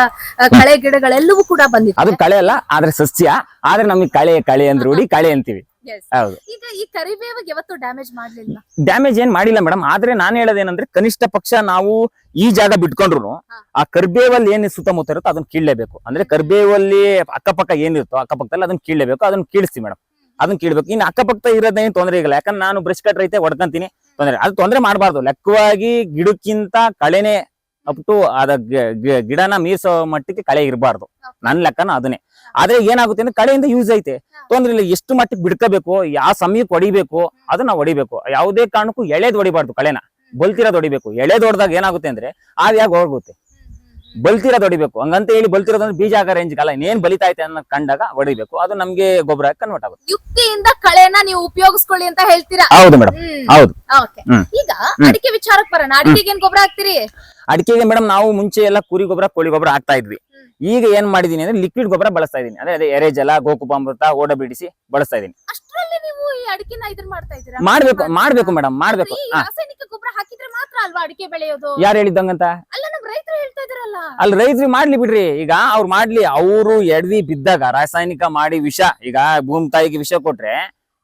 ಕಳೆ ಗಿಡಗಳೆಲ್ಲವೂ ಕೂಡ ಅದು ಕಳೆ ಅಲ್ಲ ಆದ್ರೆ ಸಸ್ಯ ಆದ್ರೆ ನಮಗೆ ಕಳೆ ಕಳೆ ಅಂದ್ರೆ ರೂಢಿ ಕಳೆ ಅಂತೀವಿ. ಹೌದು. ಈಗ ಈ ಕರಿಬೇವಿಗೆ ಯಾವತ್ತು ಡ್ಯಾಮೇಜ್ ಮಾಡ್ಲಿಲ್ಲ. ಡ್ಯಾಮೇಜ್ ಏನ್ ಮಾಡಿಲ್ಲ ಮೇಡಮ್ ಆದ್ರೆ ನಾನು ಹೇಳೋದೇನಂದ್ರೆ ಕನಿಷ್ಠ ಪಕ್ಷ ನಾವು ಈ ಜಾಗ ಬಿಟ್ಕೊಂಡ್ರು ಆ ಕರ್ಬೇವಲ್ಲಿ ಏನ್ ಸುತ್ತಮುತ್ತ ಇರುತ್ತೋ ಅದನ್ನ ಕೀಳ್ಲೇಬೇಕು. ಅಂದ್ರೆ ಕರ್ಬೇವಲ್ಲಿ ಅಕ್ಕಪಕ್ಕ ಏನಿರುತ್ತೋ ಅಕ್ಕಪಕ್ಕದಲ್ಲಿ ಅದನ್ನ ಕೀಳ್ಲೇಬೇಕು. ಅದನ್ನ ಕೀಳಿಸ್ತೀವಿ ಮೇಡಮ್ ಅದನ್ನ ಕೀಳ್ಬೇಕು. ಇನ್ನು ಅಕ್ಕಪಕ್ಕ ಇರೋದೇನು ತೊಂದರೆ ಇಲ್ಲ. ಯಾಕಂದ್ರೆ ನಾನು ಬ್ರಷ್ ಕಟ್ ರೈತೆ ಹೊಡ್ಕಂತೀನಿ. ತೊಂದರೆ ಅದು ತೊಂದರೆ ಮಾಡಬಾರ್ದು. ಲೆಕ್ಕವಾಗಿ ಗಿಡಕ್ಕಿಂತ ಕಳೆನೆ ಅಪ್ ಟು ಅದ ಗಿಡನ ಮೀರ್ಸೋ ಮಟ್ಟಿಗೆ ಕಳೆ ಇರಬಾರ್ದು. ನನ್ನ ಲೆಕ್ಕನ ಅದನ್ನೇ. ಆದ್ರೆ ಏನಾಗುತ್ತೆ ಅಂದ್ರೆ ಕಳೆಯಿಂದ ಯೂಸ್ ಐತೆ. ತೊಂದ್ರೆ ಇಲ್ಲ ಎಷ್ಟು ಮಟ್ಟಿಗೆ ಬಿಡ್ಕೋಬೇಕು, ಯಾವ ಸಮಯಕ್ಕೆ ಹೊಡಿಬೇಕು, ಅದನ್ನ ಹೊಡಿಬೇಕು. ಯಾವುದೇ ಕಾರಣಕ್ಕೂ ಎಳೆದ್ ಹೊಡಿಬಾರ್ದು ಕಳೆನ. ಬಲ್ತಿರೋದ್ ಹೊಡಿಬೇಕು ಎಳೆದ್ ಹೊಡೆದಾಗ ಏನಾಗುತ್ತೆ ಅಂದ್ರೆ ಆವಿಯಾಗಿ ಹೋಗುತ್ತೆ ಬಲ್ತಿರೋದ್ ಹೊಡಿಬೇಕು. ಹಂಗಂತ ಹೇಳಿ ಬಲ್ತಿರೋದಂದ್ರೆ ಬೀಜ ಆಗ ರೇಂಜ್ ಅಲ್ಲ ಇನ್ನೇನ್ ಬಲಿತೈತೆ ಅನ್ನೋ ಕಂಡಾಗ ಹೊಡಿಬೇಕು. ಅದು ನಮ್ಗೆ ಗೊಬ್ಬರ ಕನ್ವರ್ಟ್ ಆಗುತ್ತೆ. ಯುಕ್ತಿಯಿಂದ ಕಳೆನ ನೀವು ಉಪಯೋಗಿಸ್ಕೊಳ್ಳಿ ಅಂತ ಹೇಳ್ತೀರಾ? ಹೌದು ಮೇಡಮ್ ಹೌದು. ಈಗ ಅಡಿಕೆ ವಿಚಾರಕ್ಕೆ ಬರೋಣ. ಅಡಿಕೆಗೆ ಏನ್ ಗೊಬ್ಬರ ಹಾಕ್ತೀರಿ? ಅಡಿಕೆಗೆ ಮೇಡಮ್ ನಾವು ಮುಂಚೆ ಎಲ್ಲ ಕುರಿ ಗೊಬ್ಬರ ಕೋಳಿ ಗೊಬ್ಬರ ಹಾಕ್ತಾ ಇದ್ವಿ. ಈಗ ಏನ್ ಮಾಡಿದೀನಿ ಅಂದ್ರೆ ಲಿಕ್ವಿಡ್ ಗೊಬ್ಬರ ಬಳಸ್ತಾ ಇದೀನಿ. ಅದೇ ಅದೇ ಎರೆಜಲ ಗೋಕುಪಾಮೃತ ಓಡ ಬಿಡಿಸಿ ಬಳಸ್ತಾ ಇದೀನಿ. ಅಷ್ಟರಲ್ಲಿ ನೀವು ಈ ಅಡಿಕೆನ ಇದನ್ನ ಮಾಡ್ತಾ ಇದ್ದೀರಾ? ಮಾಡ್ಬೇಕು ಮಾಡ್ಬೇಕು ಮೇಡಮ್ ಮಾಡ್ಬೇಕು. ಈ ರಾಸಾಯನಿಕ ಗೊಬ್ಬರ ಹಾಕಿದ್ರೆ ಮಾತ್ರ ಅಲ್ವಾ ಅಡಿಕೆ ಬೆಳೆಯೋದು? ಯಾರು ಹೇಳಿದ್ದಂಗಂತ? ಅಲ್ಲ ನಮ್ ರೈತರು ಹೇಳ್ತಾ ಇದಾರಲ್ಲ. ಅಲ್ಲಿ ರೈತರು ಮಾಡ್ಲಿ ಬಿಡ್ರಿ. ಈಗ ಅವ್ರು ಮಾಡ್ಲಿ ಅವರು ಎಡವಿ ಬಿದ್ದಾಗ ರಾಸಾಯನಿಕ ಮಾಡಿ ವಿಷ ಈಗ ಭೂಮಿ ತಾಯಿಗೆ ವಿಷ ಕೊಟ್ರೆ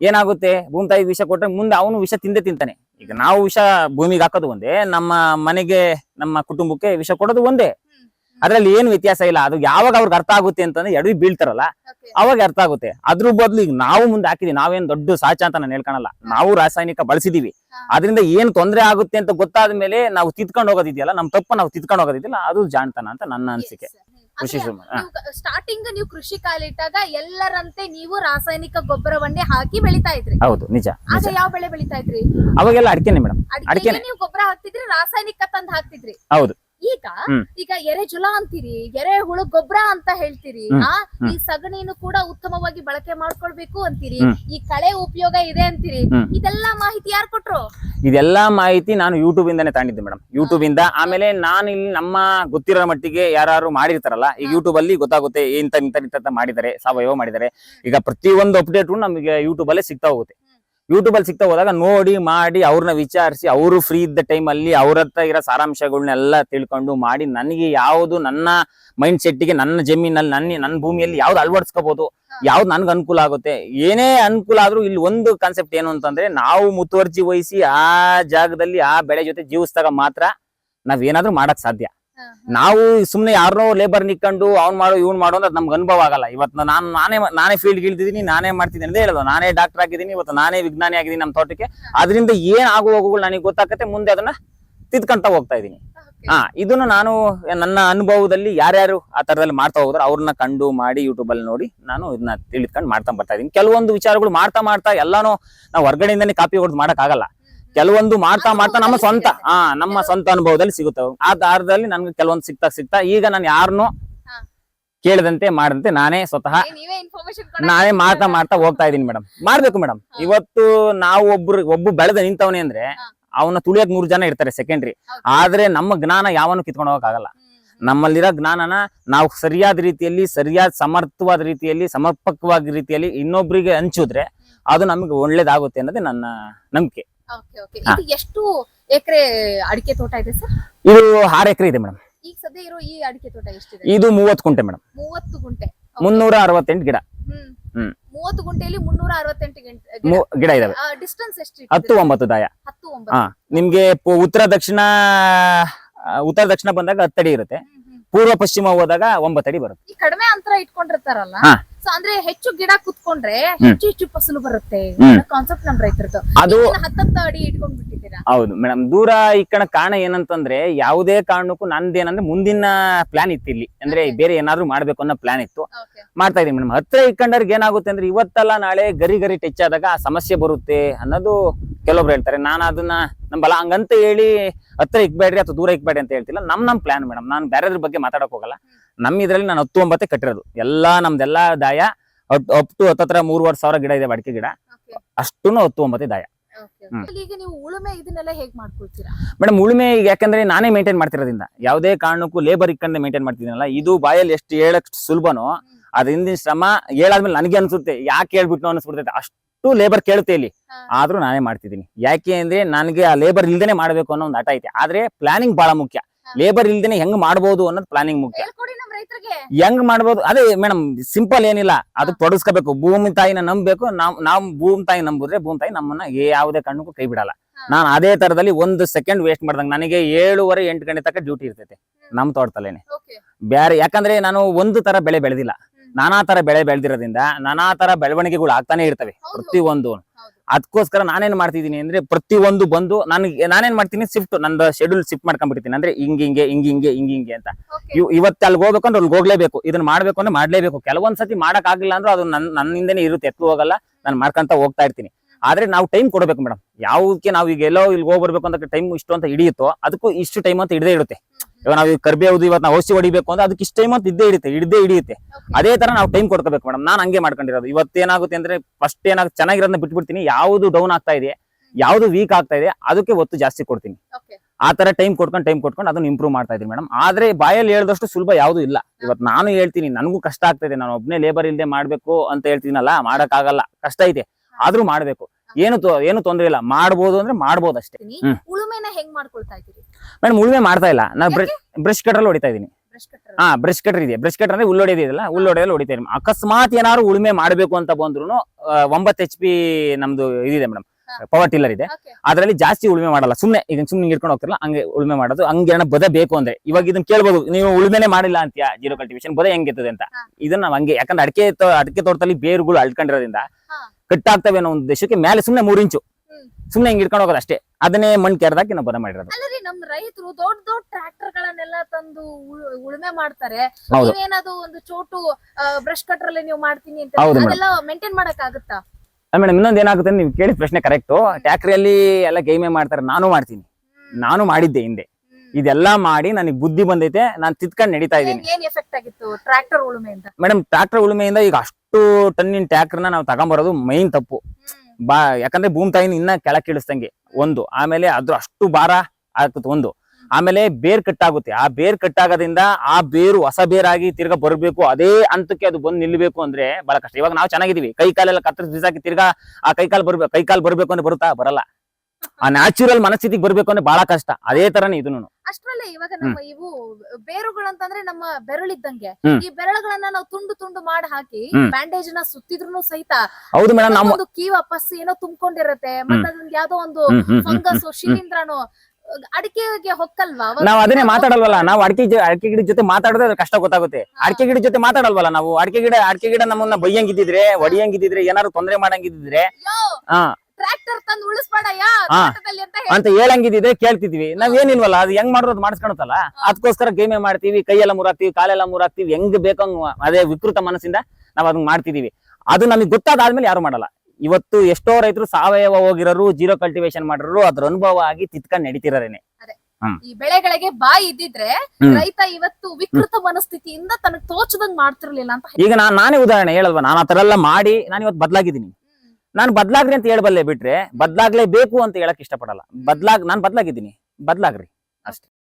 ಏನಾಗುತ್ತೆ? ಭೂಮಿ ತಾಯಿಗೆ ವಿಷ ಕೊಟ್ರೆ ಮುಂದೆ ಅವನು ವಿಷ ತಿಂದೆ ತಿಂತಾನೆ. ಈಗ ನಾವು ವಿಷ ಭೂಮಿಗೆ ಹಾಕೋದು ಒಂದೇ ನಮ್ಮ ಮನೆಗೆ ನಮ್ಮ ಕುಟುಂಬಕ್ಕೆ ವಿಷ ಕೊಡೋದು ಒಂದೇ. ಅದ್ರಲ್ಲಿ ಏನು ವ್ಯತ್ಯಾಸ ಇಲ್ಲ ಅದು ಯಾವಾಗ ಅವ್ರಿಗೆ ಅರ್ಥ ಆಗುತ್ತೆ ಅಂತಂದ್ರೆ ಎಡವಿ ಬೀಳ್ತಾರಲ್ಲ ಅವಾಗ ಅರ್ಥ ಆಗುತ್ತೆ. ಅದ್ರ ಬದಲು ಈಗ ನಾವು ಮುಂದೆ ಹಾಕಿದೀವಿ ನಾವೇನ್ ದೊಡ್ಡ ಸಾಚ ಅಂತ ನಾನು ಹೇಳ್ಕೊಳಲ್ಲ ನಾವು ರಾಸಾಯನಿಕ ಬಳಸಿದೀವಿ. ಅದರಿಂದ ಏನ್ ತೊಂದರೆ ಆಗುತ್ತೆ ಅಂತ ಗೊತ್ತಾದ ಮೇಲೆ ನಾವು ತಿದ್ಕೊಂಡು ಹೋಗೋದಿದೆಯಲ್ಲ ನಮ್ಮ ತಪ್ಪ ನಾವು ತಿದ್ಕೊಂಡು ಹೋಗೋದಿದೆಯಲ್ಲ ಅದು ಜಾಣತನ ಅಂತ ನನ್ನ ಅನಿಸಿಕೆ. ಸ್ಟಾರ್ಟಿಂಗ್ ನೀವು ಕೃಷಿ ಕಾಲಿಟ್ಟಾಗ ಎಲ್ಲರಂತೆ ನೀವು ರಾಸಾಯನಿಕ ಗೊಬ್ಬರವನ್ನೇ ಹಾಕಿ ಬೆಳಿತಾ ಇದ್ರಿ. ಹೌದು ನಿಜ ಯಾವ ಬೆಳೆ ಬೆಳಿತಾ ಇದ್ರಿ? ಅವಾಗೆಲ್ಲ ಅಡಿಕೆನೆ ಮೇಡಮ್. ಅಡಿಕೆ ಅಡಿಕೆನೆ. ನೀವು ಗೊಬ್ಬರ ಹಾಕ್ತಿದ್ರಿ ರಾಸಾಯನಿಕ ತಂದು ಹಾಕ್ತಿದ್ರಿ. ಹೌದು. ಈಗ ಈಗ ಎರೆ ಎರೆಜುಲ ಅಂತೀರಿ ಎರೆಹುಳು ಗೊಬ್ಬರ ಅಂತ ಹೇಳ್ತೀರಿ ಆ? ಈ ಸಗಣಿನು ಕೂಡ ಉತ್ತಮವಾಗಿ ಬಳಕೆ ಮಾಡ್ಕೊಳ್ಬೇಕು ಅಂತೀರಿ. ಈ ಕಳೆ ಉಪಯೋಗ ಇದೆ ಅಂತೀರಿ. ಇದೆಲ್ಲಾ ಇದೆಲ್ಲ ಮಾಹಿತಿ ಯಾರು ಕೊಟ್ರು? ಇದೆಲ್ಲಾ ಮಾಹಿತಿ ನಾನು ಯೂಟ್ಯೂಬ್ ಇಂದಾನೆ ತಗೊಂಡಿದ್ದೆ ಮೇಡಮ್. ಯೂಟ್ಯೂಬ್ ಇಂದ ಆಮೇಲೆ ನಾನು ಇಲ್ಲಿ ನಮ್ಮ ಗೊತ್ತಿರೋ ಮಟ್ಟಿಗೆ ಯಾರು ಮಾಡಿರ್ತಾರಲ್ಲ ಈಗ ಯೂಟ್ಯೂಬ್ ಅಲ್ಲಿ ಗೊತ್ತಾಗುತ್ತೆ ಇಂತ ಇಂತ ಇಂತ ಮಾಡಿದ್ದಾರೆ ಸಾವಯವ ಮಾಡಿದ್ದಾರೆ. ಈಗ ಪ್ರತಿಯೊಂದು ಅಪ್ಡೇಟ್ ನಮಗೆ ಯೂಟ್ಯೂಬ್ ಅಲ್ಲೇ ಸಿಗ್ತಾ ಹೋಗುತ್ತೆ. ಯೂಟ್ಯೂಬ್ ಅಲ್ಲಿ ಸಿಗ್ತಾ ಹೋದಾಗ ನೋಡಿ ಮಾಡಿ ಅವ್ರನ್ನ ವಿಚಾರಿಸಿ ಅವರು ಫ್ರೀ ಇದ್ದ ಟೈಮ್ ಅಲ್ಲಿ ಅವ್ರ ಹತ್ರ ಇರೋ ಸಾರಾಂಶಗಳನ್ನೆಲ್ಲ ತಿಳ್ಕೊಂಡು ಮಾಡಿ ನನಗೆ ಯಾವುದು ನನ್ನ ಮೈಂಡ್ ಸೆಟ್ಗೆ ನನ್ನ ಜಮೀನಲ್ಲಿ ನನ್ನ ನನ್ನ ಭೂಮಿಯಲ್ಲಿ ಯಾವ್ದು ಅಳವಡಿಸ್ಕೋಬಹುದು ಯಾವ್ದು ನನ್ಗೆ ಅನುಕೂಲ ಆಗುತ್ತೆ ಏನೇ ಅನುಕೂಲ ಆದ್ರೂ ಇಲ್ಲಿ ಒಂದು ಕಾನ್ಸೆಪ್ಟ್ ಏನು ಅಂತಂದ್ರೆ ನಾವು ಮುತುವರ್ಜಿ ವಹಿಸಿ ಆ ಜಾಗದಲ್ಲಿ ಆ ಬೆಳೆ ಜೊತೆ ಜೀವಿಸಿದಾಗ ಮಾತ್ರ ನಾವ್ ಏನಾದ್ರೂ ಮಾಡಕ್ ಸಾಧ್ಯ. ನಾವು ಸುಮ್ನೆ ಯಾರನ್ನೋ ಲೇಬರ್ ನಿಕ್ಕೊಂಡು ಅವ್ನ್ ಮಾಡೋ ಇವ್ನ್ ಮಾಡೋ ಅಂದ್ರೆ ನಮ್ಗೆ ಅನುಭವ ಆಗಲ್ಲ. ಇವತ್ತು ನಾನು ನಾನೇ ನಾನೇ ಫೀಲ್ಡ್ ಇಳಿದಿದ್ದೀನಿ ನಾನೇ ಮಾಡ್ತಿದ್ದೀನಿ ಅಂತ ಹೇಳೋದು. ನಾನೇ ಡಾಕ್ಟರ್ ಆಗಿದ್ದೀನಿ ಇವತ್ತು ನಾನೇ ವಿಜ್ಞಾನಿ ಆಗಿದ್ದೀನಿ ನಮ್ಮ ತೋಟಕ್ಕೆ. ಅದರಿಂದ ಏನ್ ಆಗು ಹೋಗುಗಳು ನನಗೆ ಗೊತ್ತಾಗತ್ತೆ ಮುಂದೆ ಅದನ್ನ ತಿದ್ಕೊಂತ ಹೋಗ್ತಾ ಇದ್ದೀನಿ. ಹಾ ಇದನ್ನು ನಾನು ನನ್ನ ಅನುಭವದಲ್ಲಿ ಯಾರ್ಯಾರು ಆ ತರದಲ್ಲಿ ಮಾಡ್ತಾ ಹೋಗಿದ್ರು ಅವ್ರನ್ನ ಕಂಡು ಮಾಡಿ ಯೂಟ್ಯೂಬ್ ಅಲ್ಲಿ ನೋಡಿ ನಾನು ಇದನ್ನ ತಿಳಿದ್ಕೊಂಡು ಮಾಡ್ತಾ ಬರ್ತಾ ಇದೀನಿ ಕೆಲವೊಂದು ವಿಚಾರಗಳು ಮಾಡ್ತಾ ಮಾಡ್ತಾ ಎಲ್ಲಾನು ನಾವು ಹೊರಗಡೆಯಿಂದನೇ ಕಾಪಿ ಹೊಡೆದು ಮಾಡಕ್ ಆಗಲ್ಲ. ಕೆಲವೊಂದು ಮಾಡ್ತಾ ಮಾಡ್ತಾ ನಮ್ಮ ಸ್ವಂತ. ಹಾ ನಮ್ಮ ಸ್ವಂತ ಅನುಭವದಲ್ಲಿ ಸಿಗುತ್ತವೆ. ಆ ದಾರದಲ್ಲಿ ನನ್ಗೆ ಕೆಲವೊಂದು ಸಿಗ್ತಾ ಸಿಗ್ತಾ ಈಗ ನಾನು ಯಾರನ್ನು. ಕೇಳದಂತೆ ಮಾಡದಂತೆ ನಾನೇ ಸ್ವತಃ ನಾನೇ ಮಾಡ್ತಾ ಮಾಡ್ತಾ ಹೋಗ್ತಾ ಇದೀನಿ ಮೇಡಮ್ ಮಾಡ್ಬೇಕು ಮೇಡಮ್ ಇವತ್ತು ನಾವು ಒಬ್ರು ಒಬ್ಬ ಬೆಳೆದ ನಿಂತವನೇ ಅಂದ್ರೆ ಅವನ ತುಳಿಯೋದ್ ಮೂರ್ ಜನ ಇರ್ತಾರೆ ಸೆಕೆಂಡ್ರಿ. ಆದ್ರೆ ನಮ್ಮ ಜ್ಞಾನ ಯಾವನು ಕಿತ್ಕೊಂಡು ಹೋಗಕ್ಕಾಗಲ್ಲ ನಮ್ಮಲ್ಲಿರೋ ಜ್ಞಾನನ ನಾವು ಸರಿಯಾದ ರೀತಿಯಲ್ಲಿ ಸರಿಯಾದ ಸಮರ್ಥವಾದ ರೀತಿಯಲ್ಲಿ ಸಮರ್ಪಕವಾದ ರೀತಿಯಲ್ಲಿ ಇನ್ನೊಬ್ರಿಗೆ ಹಂಚಿದ್ರೆ ಅದು ನಮಗೆ ಒಳ್ಳೇದಾಗುತ್ತೆ ಅನ್ನೋದೇ ನನ್ನ ನಂಬಿಕೆ. ಇದು ಎಷ್ಟು ಎಕರೆ ಅಡಿಕೆ ತೋಟ ಇದೆ ಸರ್? ಇದು ಆರು ಎಕರೆ ಇದೆ ಮೇಡಮ್. ಈಗ ಸದ್ಯ ಇರೋ ಈ ಅಡಿಕೆ ತೋಟ ಎಷ್ಟಿದೆ? ಇದು ಮೂವತ್ತು ಗುಂಟೆ ಮೇಡಮ್. ಮೂವತ್ತು ಗುಂಟೆ. ಮುನ್ನೂರ ಅರವತ್ತೆಂಟು ಗಿಡ. ಹ್ಮ್. ಮೂವತ್ತು ಗುಂಟೆಯಲ್ಲಿ ಮುನ್ನೂರ ಅರವತ್ತೆಂಟು ಗಿಡ. ಇದಾವೆ. ಡಿಸ್ಟೆನ್ಸ್ ಎಷ್ಟು ಹತ್ತು ಒಂಬತ್ತು ದಾಯ. ಹತ್ತು ಒಂಬತ್ತು. ನಿಮ್ಗೆ ಉತ್ತರ ದಕ್ಷಿಣ ಉತ್ತರ ದಕ್ಷಿಣ ಬಂದಾಗ ಹತ್ತಡಿ ಇರುತ್ತೆ. ಪೂರ್ವ ಪಶ್ಚಿಮ ಹೋದಾಗ ಒಂಬತ್ತಡಿ ಬರುತ್ತೆ. ಈ ಕಡಿಮೆ ಅಂತರ ಇಟ್ಕೊಂಡಿರ್ತಾರಲ್ಲ ಹಾ. ಸೊ ಅಂದ್ರೆ ಹೆಚ್ಚು ಗಿಡ ಕುತ್ಕೊಂಡ್ರೆ ಹೆಚ್ಚು ಹೆಚ್ಚು ಫಸಲು ಬರುತ್ತೆ. ಕಾನ್ಸೆಪ್ಟ್ ನಮ್ ರೈತರದ್ದು ಅದು ಇದನ್ನ ಹತ್ತತ್ತು ಅಡಿ ಇಟ್ಕೊಂಡ್ ಬಿಟ್ಟಿದ್ದೀರಾ ಹೌದು. ಮೇಡಮ್ ದೂರ ಇಕ್ಕಣ ಕಾರಣ ಏನಂತಂದ್ರೆ ಯಾವುದೇ ಕಾರಣಕ್ಕೂ ನಂದೇನಂದ್ರೆ ಮುಂದಿನ ಪ್ಲಾನ್ ಇತ್ತು ಇಲ್ಲಿ. ಅಂದ್ರೆ ಬೇರೆ ಏನಾದ್ರು ಮಾಡ್ಬೇಕು ಅನ್ನೋ ಪ್ಲಾನ್ ಇತ್ತು. ಓಕೆ ಮಾಡ್ತಾ ಇದೀನಿ ಮೇಡಮ್. ಹತ್ರ ಇಕ್ಕಂಡವ್ರಿಗೆ ಏನಾಗುತ್ತೆ ಅಂದ್ರೆ ಇವತ್ತಲ್ಲ ನಾಳೆ ಗರಿ ಗರಿ ಟಚ್ ಆದಾಗ ಆ ಸಮಸ್ಯೆ ಬರುತ್ತೆ ಅನ್ನೋದು ಕೆಲವೊಬ್ರು ಹೇಳ್ತಾರೆ ನಾನು ಅದನ್ನ ನಂಬಲ್ಲ. ಹಂಗಂತ ಹೇಳಿ ಹತ್ರ ಇಕ್ಬೇಡ್ರಿ ಅಥವಾ ದೂರ ಇಕ್ಬೇಡ್ರಿ ಅಂತ ಹೇಳ್ತಿಲ್ಲ. ನಮ್ ನಮ್ ಪ್ಲಾನ್ ಮೇಡಮ್ ನಾನು ಬೇರೆದ್ರ ಬಗ್ಗೆ ಮಾತಾಡಕ್ ಹೋಗಲ್ಲ. ನಮ್ ಇದ್ರಲ್ಲಿ ನಾನು ಹತ್ತು ಒಂಬತ್ತೆ ಕಟ್ಟಿರೋದು. ಎಲ್ಲಾ ನಮ್ದೆಲ್ಲಾ ದಾಯ. ಅಪ್ ಟು ಹತ್ತತ್ರ ಮೂರುವರೆ ಸಾವಿರ ಗಿಡ ಇದೆ ಅಡಿಕೆ ಗಿಡ. ಅಷ್ಟು ಹತ್ತು ಒಂಬತ್ತೆ ದಾಯ. ಮೇಡಮ್ ಉಳುಮೆ ಈಗ ಯಾಕಂದ್ರೆ ನಾನೇ ಮೇಂಟೈನ್ ಮಾಡ್ತಿರೋದ್ರಿಂದ. ಯಾವುದೇ ಕಾರಣಕ್ಕೂ ಲೇಬರ್ ಇಕ್ಕಂಡೆ ಮೇಂಟೈನ್ ಮಾಡ್ತಿದ್ದೀನಲ್ಲ ಇದು ಬಾಯಲ್ಲಿ ಎಷ್ಟು ಹೇಳಕ್ ಸುಲಭನೋ ಅದ್ರ ಹಿಂದಿನ ಶ್ರಮ ಹೇಳಾದ್ಮೇಲೆ ನನಗೆ ಅನ್ಸುತ್ತೆ. ಯಾಕೆ ಹೇಳ್ಬಿಟ್ಟು ಅನ್ಸ್ಬಿಡ್ತೈತೆ. ಅಷ್ಟು ಲೇಬರ್ ಕೇಳುತ್ತೆ ಇಲ್ಲಿ. ಆದ್ರೂ ನಾನೇ ಮಾಡ್ತಿದ್ದೀನಿ. ಯಾಕೆ ಅಂದ್ರೆ ನನಗೆ ಆ ಲೇಬರ್ ಇಲ್ದೇನೆ ಮಾಡ್ಬೇಕು ಅನ್ನೋ ಒಂದು ಆಟ ಐತೆ. ಆದ್ರೆ ಪ್ಲಾನಿಂಗ್ ಬಹಳ ಮುಖ್ಯ. ಲೇಬರ್ ಇಲ್ದೇನೆ ಹೆಂಗ್ ಮಾಡ್ಬೋದು ಅನ್ನೋದು ಪ್ಲಾನಿಂಗ್ ಮುಖ್ಯ. ಹೆಂಗ್ ಮಾಡ್ಬೋದು? ಅದೇ ಮೇಡಮ್ ಸಿಂಪಲ್ ಏನಿಲ್ಲ. ಅದು ತೊಡಸ್ಕೋಬೇಕು. ಭೂಮಿ ತಾಯಿನ ನಂಬಬೇಕು. ನಾವ್ ನಾವ್ ಭೂಮಿ ತಾಯಿ ನಂಬಿದ್ರೆ ಭೂಮಿ ತಾಯಿ ನಮ್ಮನ್ನ ಯಾವುದೇ ಕಣ್ಣಕ್ಕೂ ಕೈ ಬಿಡಲ್ಲ. ನಾನು ಅದೇ ತರದಲ್ಲಿ ಒಂದು ಸೆಕೆಂಡ್ ವೇಸ್ಟ್ ಮಾಡ್ದಂಗ ನನಗೆ ಏಳುವರೆ ಎಂಟು ಗಂಟೆ ತನಕ ಡ್ಯೂಟಿ ಇರ್ತೈತೆ. ನಮ್ ತೋಟದಲ್ಲೇನೆ. ಬ್ಯಾರೆ ಯಾಕಂದ್ರೆ ನಾನು ಒಂದು ತರ ಬೆಳೆ ಬೆಳೆದಿಲ್ಲ. ನಾನಾ ತರ ಬೆಳೆ ಬೆಳೆದಿರೋದ್ರಿಂದ ನಾನಾ ತರ ಬೆಳವಣಿಗೆಗಳು ಆಗ್ತಾನೆ ಇರ್ತವೆ ಪ್ರತಿಯೊಂದು. ಪ್ರತಿ ಒಂದು ಹೌದು. ಅದಕ್ಕೋಸ್ಕರ ನಾನೇನ್ ಮಾಡ್ತಿದ್ದೀನಿ ಅಂದ್ರೆ ಪ್ರತಿ ಒಂದು ಬಂದು ನನಗೆ ನಾನೇನ್ ಮಾಡ್ತೀನಿ ಶಿಫ್ಟ್ ನಂದು ಶೆಡ್ಯೂಲ್ ಶಿಫ್ಟ್ ಮಾಡ್ಕೊಂಡ್ಬಿಡ್ತೀನಿ. ಅಂದ್ರೆ ಹಿಂಗ ಹಿಂಗೆ ಹಿಂಗ ಹಿಂಗೆ ಹಿಂಗ ಹಿಂಗೆ ಅಂತ. ಇವತ್ತೆ ಇವ್ ಇವತ್ತು ಅಲ್ಲಿ ಹೋಗ್ಬೇಕು ಅಂದ್ರೆ ಅಲ್ಲಿ ಹೋಗ್ಲೇಬೇಕು. ಇದನ್ನ ಮಾಡ್ಬೇಕು ಅಂದ್ರೆ ಮಾಡ್ಲೇಬೇಕು. ಕೆಲವೊಂದ್ ಸತಿ ಮಾಡಕ್ ಆಗಿಲ್ಲ ಅಂದ್ರೆ ಅದು ನನ್ ನನ್ನಿಂದನೇ ಇರುತ್ತೆ. ಎತ್ತು ಹೋಗಲ್ಲ ನಾನು ಮಾಡ್ಕೊಂತ ಹೋಗ್ತಾ ಇರ್ತೀನಿ. ಆದ್ರೆ ನಾವು ಟೈಮ್ ಕೊಡ್ಬೇಕು ಮೇಡಮ್ ಯಾವ್ದಕ್ಕೆ ನಾವು ಈಗ ಎಲ್ಲೋ ಇಲ್ಲಿ ಹೋಗ್ಬರ್ಬೇಕು ಅಂತ ಟೈಮ್ ಇಷ್ಟು ಅಂತ ಹಿಡಿಯುತ್ತೋ ಅದಕ್ಕೂ ಇಷ್ಟು ಟೈಮ್ ಅಂತ ಹಿಡದೇ ಇಡುತ್ತೆ ಇವಾಗ ನಾವು ಕರ್ಬೇವುದು ಇವತ್ತು ನಾವು ಔಷಧಿ ಹೊಡಿಬೇಕು ಅಂದ್ರೆ ಅದಕ್ಕೆ ಇಷ್ಟು ಟೈಮ್ ಅಂತ ಇದ್ದೇ ಹಿಡಿಯುತ್ತೆ ಹಿಡ್ದೇ ಹಿಡಿಯುತ್ತೆ. ಅದೇ ತರ ನಾವು ಟೈಮ್ ಕೊಡ್ಕೋಬೇಕು ಮೇಡಮ್ ನಾನು ಹಂಗೆ ಮಾಡ್ಕೊಂಡಿರೋದು. ಇವತ್ತೇನಾಗುತ್ತೆ ಅಂದ್ರೆ ಫಸ್ಟ್ ಏನಾಗುತ್ತೆ ಚೆನ್ನಾಗಿರೋದನ್ನ ಬಿಟ್ಬಿಡ್ತೀನಿ. ಯಾವ್ದು ಡೌನ್ ಆಗ್ತಾ ಇದೆ ಯಾವ್ದು ವೀಕ್ ಆಗ್ತಾ ಇದೆ ಅದಕ್ಕೆ ಒತ್ತು ಜಾಸ್ತಿ ಕೊಡ್ತೀನಿ. ಆ ತರ ಟೈಮ್ ಕೊಟ್ಕೊಂಡು ಟೈಮ್ ಕೊಟ್ಕೊಂಡು ಅದನ್ನ ಇಂಪ್ರೂವ್ ಮಾಡ್ತಾ ಇದೀನಿ ಮೇಡಮ್ ಆದ್ರೆ ಬಾಯಲ್ಲಿ ಹೇಳಿದಷ್ಟು ಸುಲಭ ಯಾವುದು ಇಲ್ಲ. ಇವತ್ತು ನಾನು ಹೇಳ್ತೀನಿ ನನಗೂ ಕಷ್ಟ ಆಗ್ತಾ ಇದೆ. ನಾನು ಒಬ್ನೇ ಲೇಬರ್ ಇಲ್ಲದೆ ಮಾಡ್ಬೇಕು ಅಂತ ಹೇಳ್ತೀನಲ್ಲ ಮಾಡಕ್ ಆಗಲ್ಲ ಕಷ್ಟ ಐತೆ ಆದ್ರೂ ಮಾಡ್ಬೇಕು. ಏನು ಏನು ತೊಂದ್ರೆ ಇಲ್ಲ. ಮಾಡ್ಬೋದು ಅಂದ್ರೆ ಮಾಡಬಹುದು ಅಷ್ಟೇ. ಉಳುಮೆನ ಹೆಂಗ್ ಮಾಡ್ಕೊಳ್ತಾ ಮೇಡಮ್ ಉಳುಮೆ ಮಾಡ್ತಾ ಇಲ್ಲ. ನಾನು ಬ್ರಷ್ ಕಟರ್ ಹೊಡಿತಾ ಇದೀನಿ ಹಾ ಬ್ರಷ್ ಕಟರ್ ಇದೆ. ಬ್ರಷ್ ಕಟರ್ ಅಂದ್ರೆ ಉಳ್ಳೊಡೆದಿದೆಯಲ್ಲ ಉಳ್ಳೊಡೆಯಲ್ಲಿ ಹೊಡಿತಾ ಇದೀನಿ ಅಕಸ್ಮಾತ್ ಏನಾದ್ರು ಉಳುಮೆ ಮಾಡ್ಬೇಕು ಅಂತ ಬಂದ್ರು ಒಂಬತ್ತು ಎಚ್ ಪಿ ನಮ್ದು ಇದಿದೆ ಮೇಡಮ್ ಪವರ್ ಟಿಲ್ಲರ್ ಇದೆ. ಅದರಲ್ಲಿ ಜಾಸ್ತಿ ಉಳುಮೆ ಮಾಡಲ್ಲ. ಸುಮ್ನೆ ಈಗ ಸುಮ್ನೆ ಹಿಡ್ಕೊಂಡು ಹೋಗ್ತಿರಲ್ಲ ಹಂಗೆ ಉಳುಮೆ ಮಾಡೋದು. ಹಂಗೆ ಏನೋ ಬದ ಬೇಕು ಅಂದ್ರೆ. ಇವಾಗ ಇದನ್ನ ಕೇಳ್ಬೋದು ನೀವು ಉಳುಮೆನೆ ಮಾಡಿಲ್ಲ ಅಂತೀಯ? ಜೀರೋ ಕಲ್ಟಿವೇಶನ್ ಬದ ಹೆಂಗಿರ್ತದೆ ಅಂತ. ಇದನ್ನ ನಾವ್ ಹಂಗೆ ಯಾಕಂದ್ರೆ ಅಡಿಕೆ ಅಡಿಕೆ ತೋಟದಲ್ಲಿ ಬೇರುಗಳು ಅಳ್ಕೊಂಡಿರೋದ್ರಿಂದ. ಕಟ್ಟಾಗ್ತವೆ ಅನ್ನೋ ಒಂದು ದೇಶಕ್ಕೆ ಮೇಲೆ ಸುಮ್ನೆ ಮೂರ್ ಇಂಚು. ಹ್ಮ್. ಸುಮ್ನೆ ಹಿಂಗ್ ಹಿಡ್ಕೊಂಡು ಹೋಗೋದು ಅಷ್ಟೇ. ಅದನ್ನೇ ಮಣ್ಣು ಕೆರೆದಾಕಿ ನಾವು ಬರ ಮಾಡಿರೋದು ಅಲ್ಲರಿ ನಮ್ ರೈತರು ದೊಡ್ಡ ದೊಡ್ಡ ಟ್ರಾಕ್ಟರ್ ಗಳನ್ನೆಲ್ಲ ತಂದು ಉಳ್- ಉಳುಮೆ ಮಾಡ್ತಾರೆ. ಹೌದು. ನೀವೇನದು ಒಂದು ಚೋಟು ಬ್ರಷ್ ಕಟ್ರ್ ಅಲ್ಲಿ ನೀವು ಮಾಡ್ತೀನಿ ಅಂತ ಹೌದು madam. ಅದೆಲ್ಲ ಮೇಂಟೈನ್ ಮಾಡಕ್ ಆಗುತ್ತಾ ಮೇಡಮ್ ಇನ್ನೊಂದು ಏನಾಗುತ್ತೆ ನೀವು ಕೇಳಿದ ಪ್ರಶ್ನೆ ಕರೆಕ್ಟ್ ಟ್ಯಾಕ್ರಿಯಲ್ಲಿ ಎಲ್ಲ ಗೈಮೆ ಮಾಡ್ತಾರೆ ನಾನು ಮಾಡ್ತೀನಿ. ನಾನು ಮಾಡಿದ್ದೆ ಹಿಂದೆ. ಇದೆಲ್ಲ ಮಾಡಿ ನನಗೆ ಬುದ್ಧಿ ಬಂದೈತೆ ನಾನು ತಿತ್ಕೊಂಡು ನಡೀತಾ ಇದ್ದೀನಿ. ಏನ್ ಎಫೆಕ್ಟ್ ಆಗಿತ್ತು ಟ್ರ್ಯಾಕ್ಟರ್ ಉಳುಮೆಯಿಂದ? ಮೇಡಮ್ ಟ್ರಾಕ್ಟರ್ ಉಳುಮೆಯಿಂದ ಈಗ ಅಷ್ಟು ಟನ್ನಿನ ಟ್ಯಾಕ್ರನ್ನ ನಾವು ತಗೊಂಬರೋದು ಮೈನ್ ತಪ್ಪು. ಬಾ, ಯಾಕಂದ್ರೆ ಭೂಮಿ ತಾಯಿನ ಇನ್ನ ಕೆಳಕ್ ಇಳಿಸ್ದಂಗೆ ಒಂದು. ಆಮೇಲೆ ಅದ್ರ ಅಷ್ಟು ಭಾರ ಆಗ್ತದೆ ಒಂದು. ಆಮೇಲೆ ಬೇರ್ ಕಟ್ಟಾಗುತ್ತೆ. ಆ ಬೇರ್ ಕಟ್ಟಾಗೋದ್ರಿಂದ ಆ ಬೇರು ಹೊಸ ಬೇರಾಗಿ ತಿರ್ಗಾ ಬರ್ಬೇಕು. ಅದೇ ಹಂತಕ್ಕೆ ಅದು ಬಂದು ನಿಲ್ಬೇಕು ಅಂದ್ರೆ ಬಹಳ ಕಷ್ಟ. ಇವಾಗ ನಾವು ಚೆನ್ನಾಗಿದೀವಿ ಕೈ ಕಾಲೆಲ್ಲ ಕತ್ತರಿಸಿ ಬಿಸಾಕಿ ತಿರ್ಗಾ ಆ ಕೈ ಕಾಲ್ ಬರ್ಬೇಕು ಕೈ ಕಾಲ್ ಬರ್ಬೇಕು ಅಂದ್ರೆ ಬರುತ್ತಾ? ಬರಲ್ಲ. ಆ ನ್ಯಾಚುರಲ್ ಮನಸ್ಥಿತಿಗೆ ಬರ್ಬೇಕು ಅಂದ್ರೆ ಬಹಳ ಕಷ್ಟ. ಅದೇ ತರನೇ ಇದನ್ನು. ಅಷ್ಟ್ರಲ್ಲೇ ಇವಾಗ ನಮ್ಮ ಇವು ಬೇರುಗಳಂತಂದ್ರೆ ನಮ್ಮ ಬೆರಳಿದ್ದಂಗೆ. ಈ ಬೆರಳುಗಳನ್ನ ನಾವು ತುಂಡು ತುಂಡು ಮಾಡಿ ಹಾಕಿ. ಬ್ಯಾಂಡೇಜ್ನ ಸುತ್ತಿದ್ರು ಸಹಿತ ಹೌದು ಮೇಡಮ್ ಒಂದು ಕೀವ ಪಸ್ ಏನೋ ತುಂಬಿಕೊಂಡಿರತ್ತೆ. ಮತ್ತೆ ಅದೊಂದು ಯಾವ್ದೋ ಒಂದು. ಫಂಗಸ್ ಶಿಲೀಂಧ್ರನು ಅಡಿಕೆಗೆ ಹೊಕ್ಕಲ್ವಾ? ನಾವು ಅದನ್ನೇ ಮಾತಾಡಲ್ವಲ್ಲ ನಾವು ಅಡಿಕೆ ಅಡಿಕೆ ಗಿಡ ಜೊತೆ ಮಾತಾಡಿದ್ರೆ ಅದ್ರ ಕಷ್ಟ ಗೊತ್ತಾಗುತ್ತೆ. ಅಡಿಕೆ ಗಿಡ ಜೊತೆ ಮಾತಾಡಲ್ವಲ್ಲ ನಾವು? ಅಡಿಕೆ ಗಿಡ ಅಡಿಕೆ ಗಿಡ ನಮ್ಮನ್ನ ಬೈಯಂಗಿದ್ರೆ ಒಡಿಯಂಗಿದ್ದಿದ್ರೆ ಏನಾದ್ರು ತೊಂದರೆ ಮಾಡಂಗಿದ್ರೆ ಯೋ ಹಾ. ಟ್ರ್ಯಾಕ್ಟರ್ ತಂದು ಉಳಿಸ್ಬೇಡಯ್ಯ ಹಾ. ತೋಟದಲ್ಲಿ ಅಂತ ಹೇಳಿ ಅಂತ ಹೇಳಂಗಿದ್ರೆ ಕೇಳ್ತಿದ್ವಿ. ನಾವ್ ಏನಿಲ್ವಲ್ಲ ಅದು ಹೆಂಗ್ ಮಾಡೋದು ಮಾಡಿಸ್ಕೊಳತ್ತಲ್ಲ ಅದಕ್ಕೋಸ್ಕರ ಗೇಮೆ ಮಾಡ್ತೀವಿ ಕೈಯೆಲ್ಲ ಮುರಾಕ್ತಿವಿ ಕಾಲೆಲ್ಲ ಮುರಾಕ್ತಿವಿ ಹೆಂಗ್ ಬೇಕಂಗ್ ಅದೇ ವಿಕೃತ ಮನಸ್ಸಿಂದ ನಾವ್ ಅದನ್ನ ಮಾಡ್ತಿದೀವಿ. ಅದು ನಮಗೆ ಗೊತ್ತಾದಾದ್ಮೇಲೆ ಯಾರು ಮಾಡಲ್ಲ. ಇವತ್ತು ಎಷ್ಟೋ ರೈತರು ಸಾವಯವ ಹೋಗಿರೋರು ಜೀರೋ ಕಲ್ಟಿವೇಶನ್ ಮಾಡಿರೋರು ಅದ್ರ ಅನುಭವ ಆಗಿ ತಿತ್ಕೊಂಡ್ ನಡೀತಿರೋರೇನೆ. ಈ ಬೆಳೆಗಳಿಗೆ ಬಾಯಿ ಇದ್ದಿದ್ರೆ ಹ್ಮ್. ರೈತ ಇವತ್ತು ವಿಕೃತ ಮನಸ್ಥಿತಿಯಿಂದ ತನಗ್ ತೋಚದಂಗ್ ಮಾಡ್ತಿರ್ಲಿಲ್ಲ ಅಂತ ಈಗ ನಾನು ನಾನೇ ಉದಾಹರಣೆ ಹೇಳಲ್ವಾ? ನಾನು ಆ ಎಲ್ಲ ಮಾಡಿ ನಾನು ಇವತ್ತು ಬದ್ಲಾಗಿದ್ದೀನಿ. ನಾನು ಬದ್ಲಾಗ್ರಿ ಅಂತ ಹೇಳಬಲ್ಲೆ ಬಿಟ್ರೆ ಬದ್ಲಾಗ್ಲೇಬೇಕು ಅಂತ ಹೇಳಕ್ ಇಷ್ಟಪಡಲ್ಲ. ಬದ್ಲಾಗ್ ನಾನು ಬದ್ಲಾಗಿದ್ದೀನಿ. ಬದ್ಲಾಗ್ರಿ. ಅಷ್ಟೇ.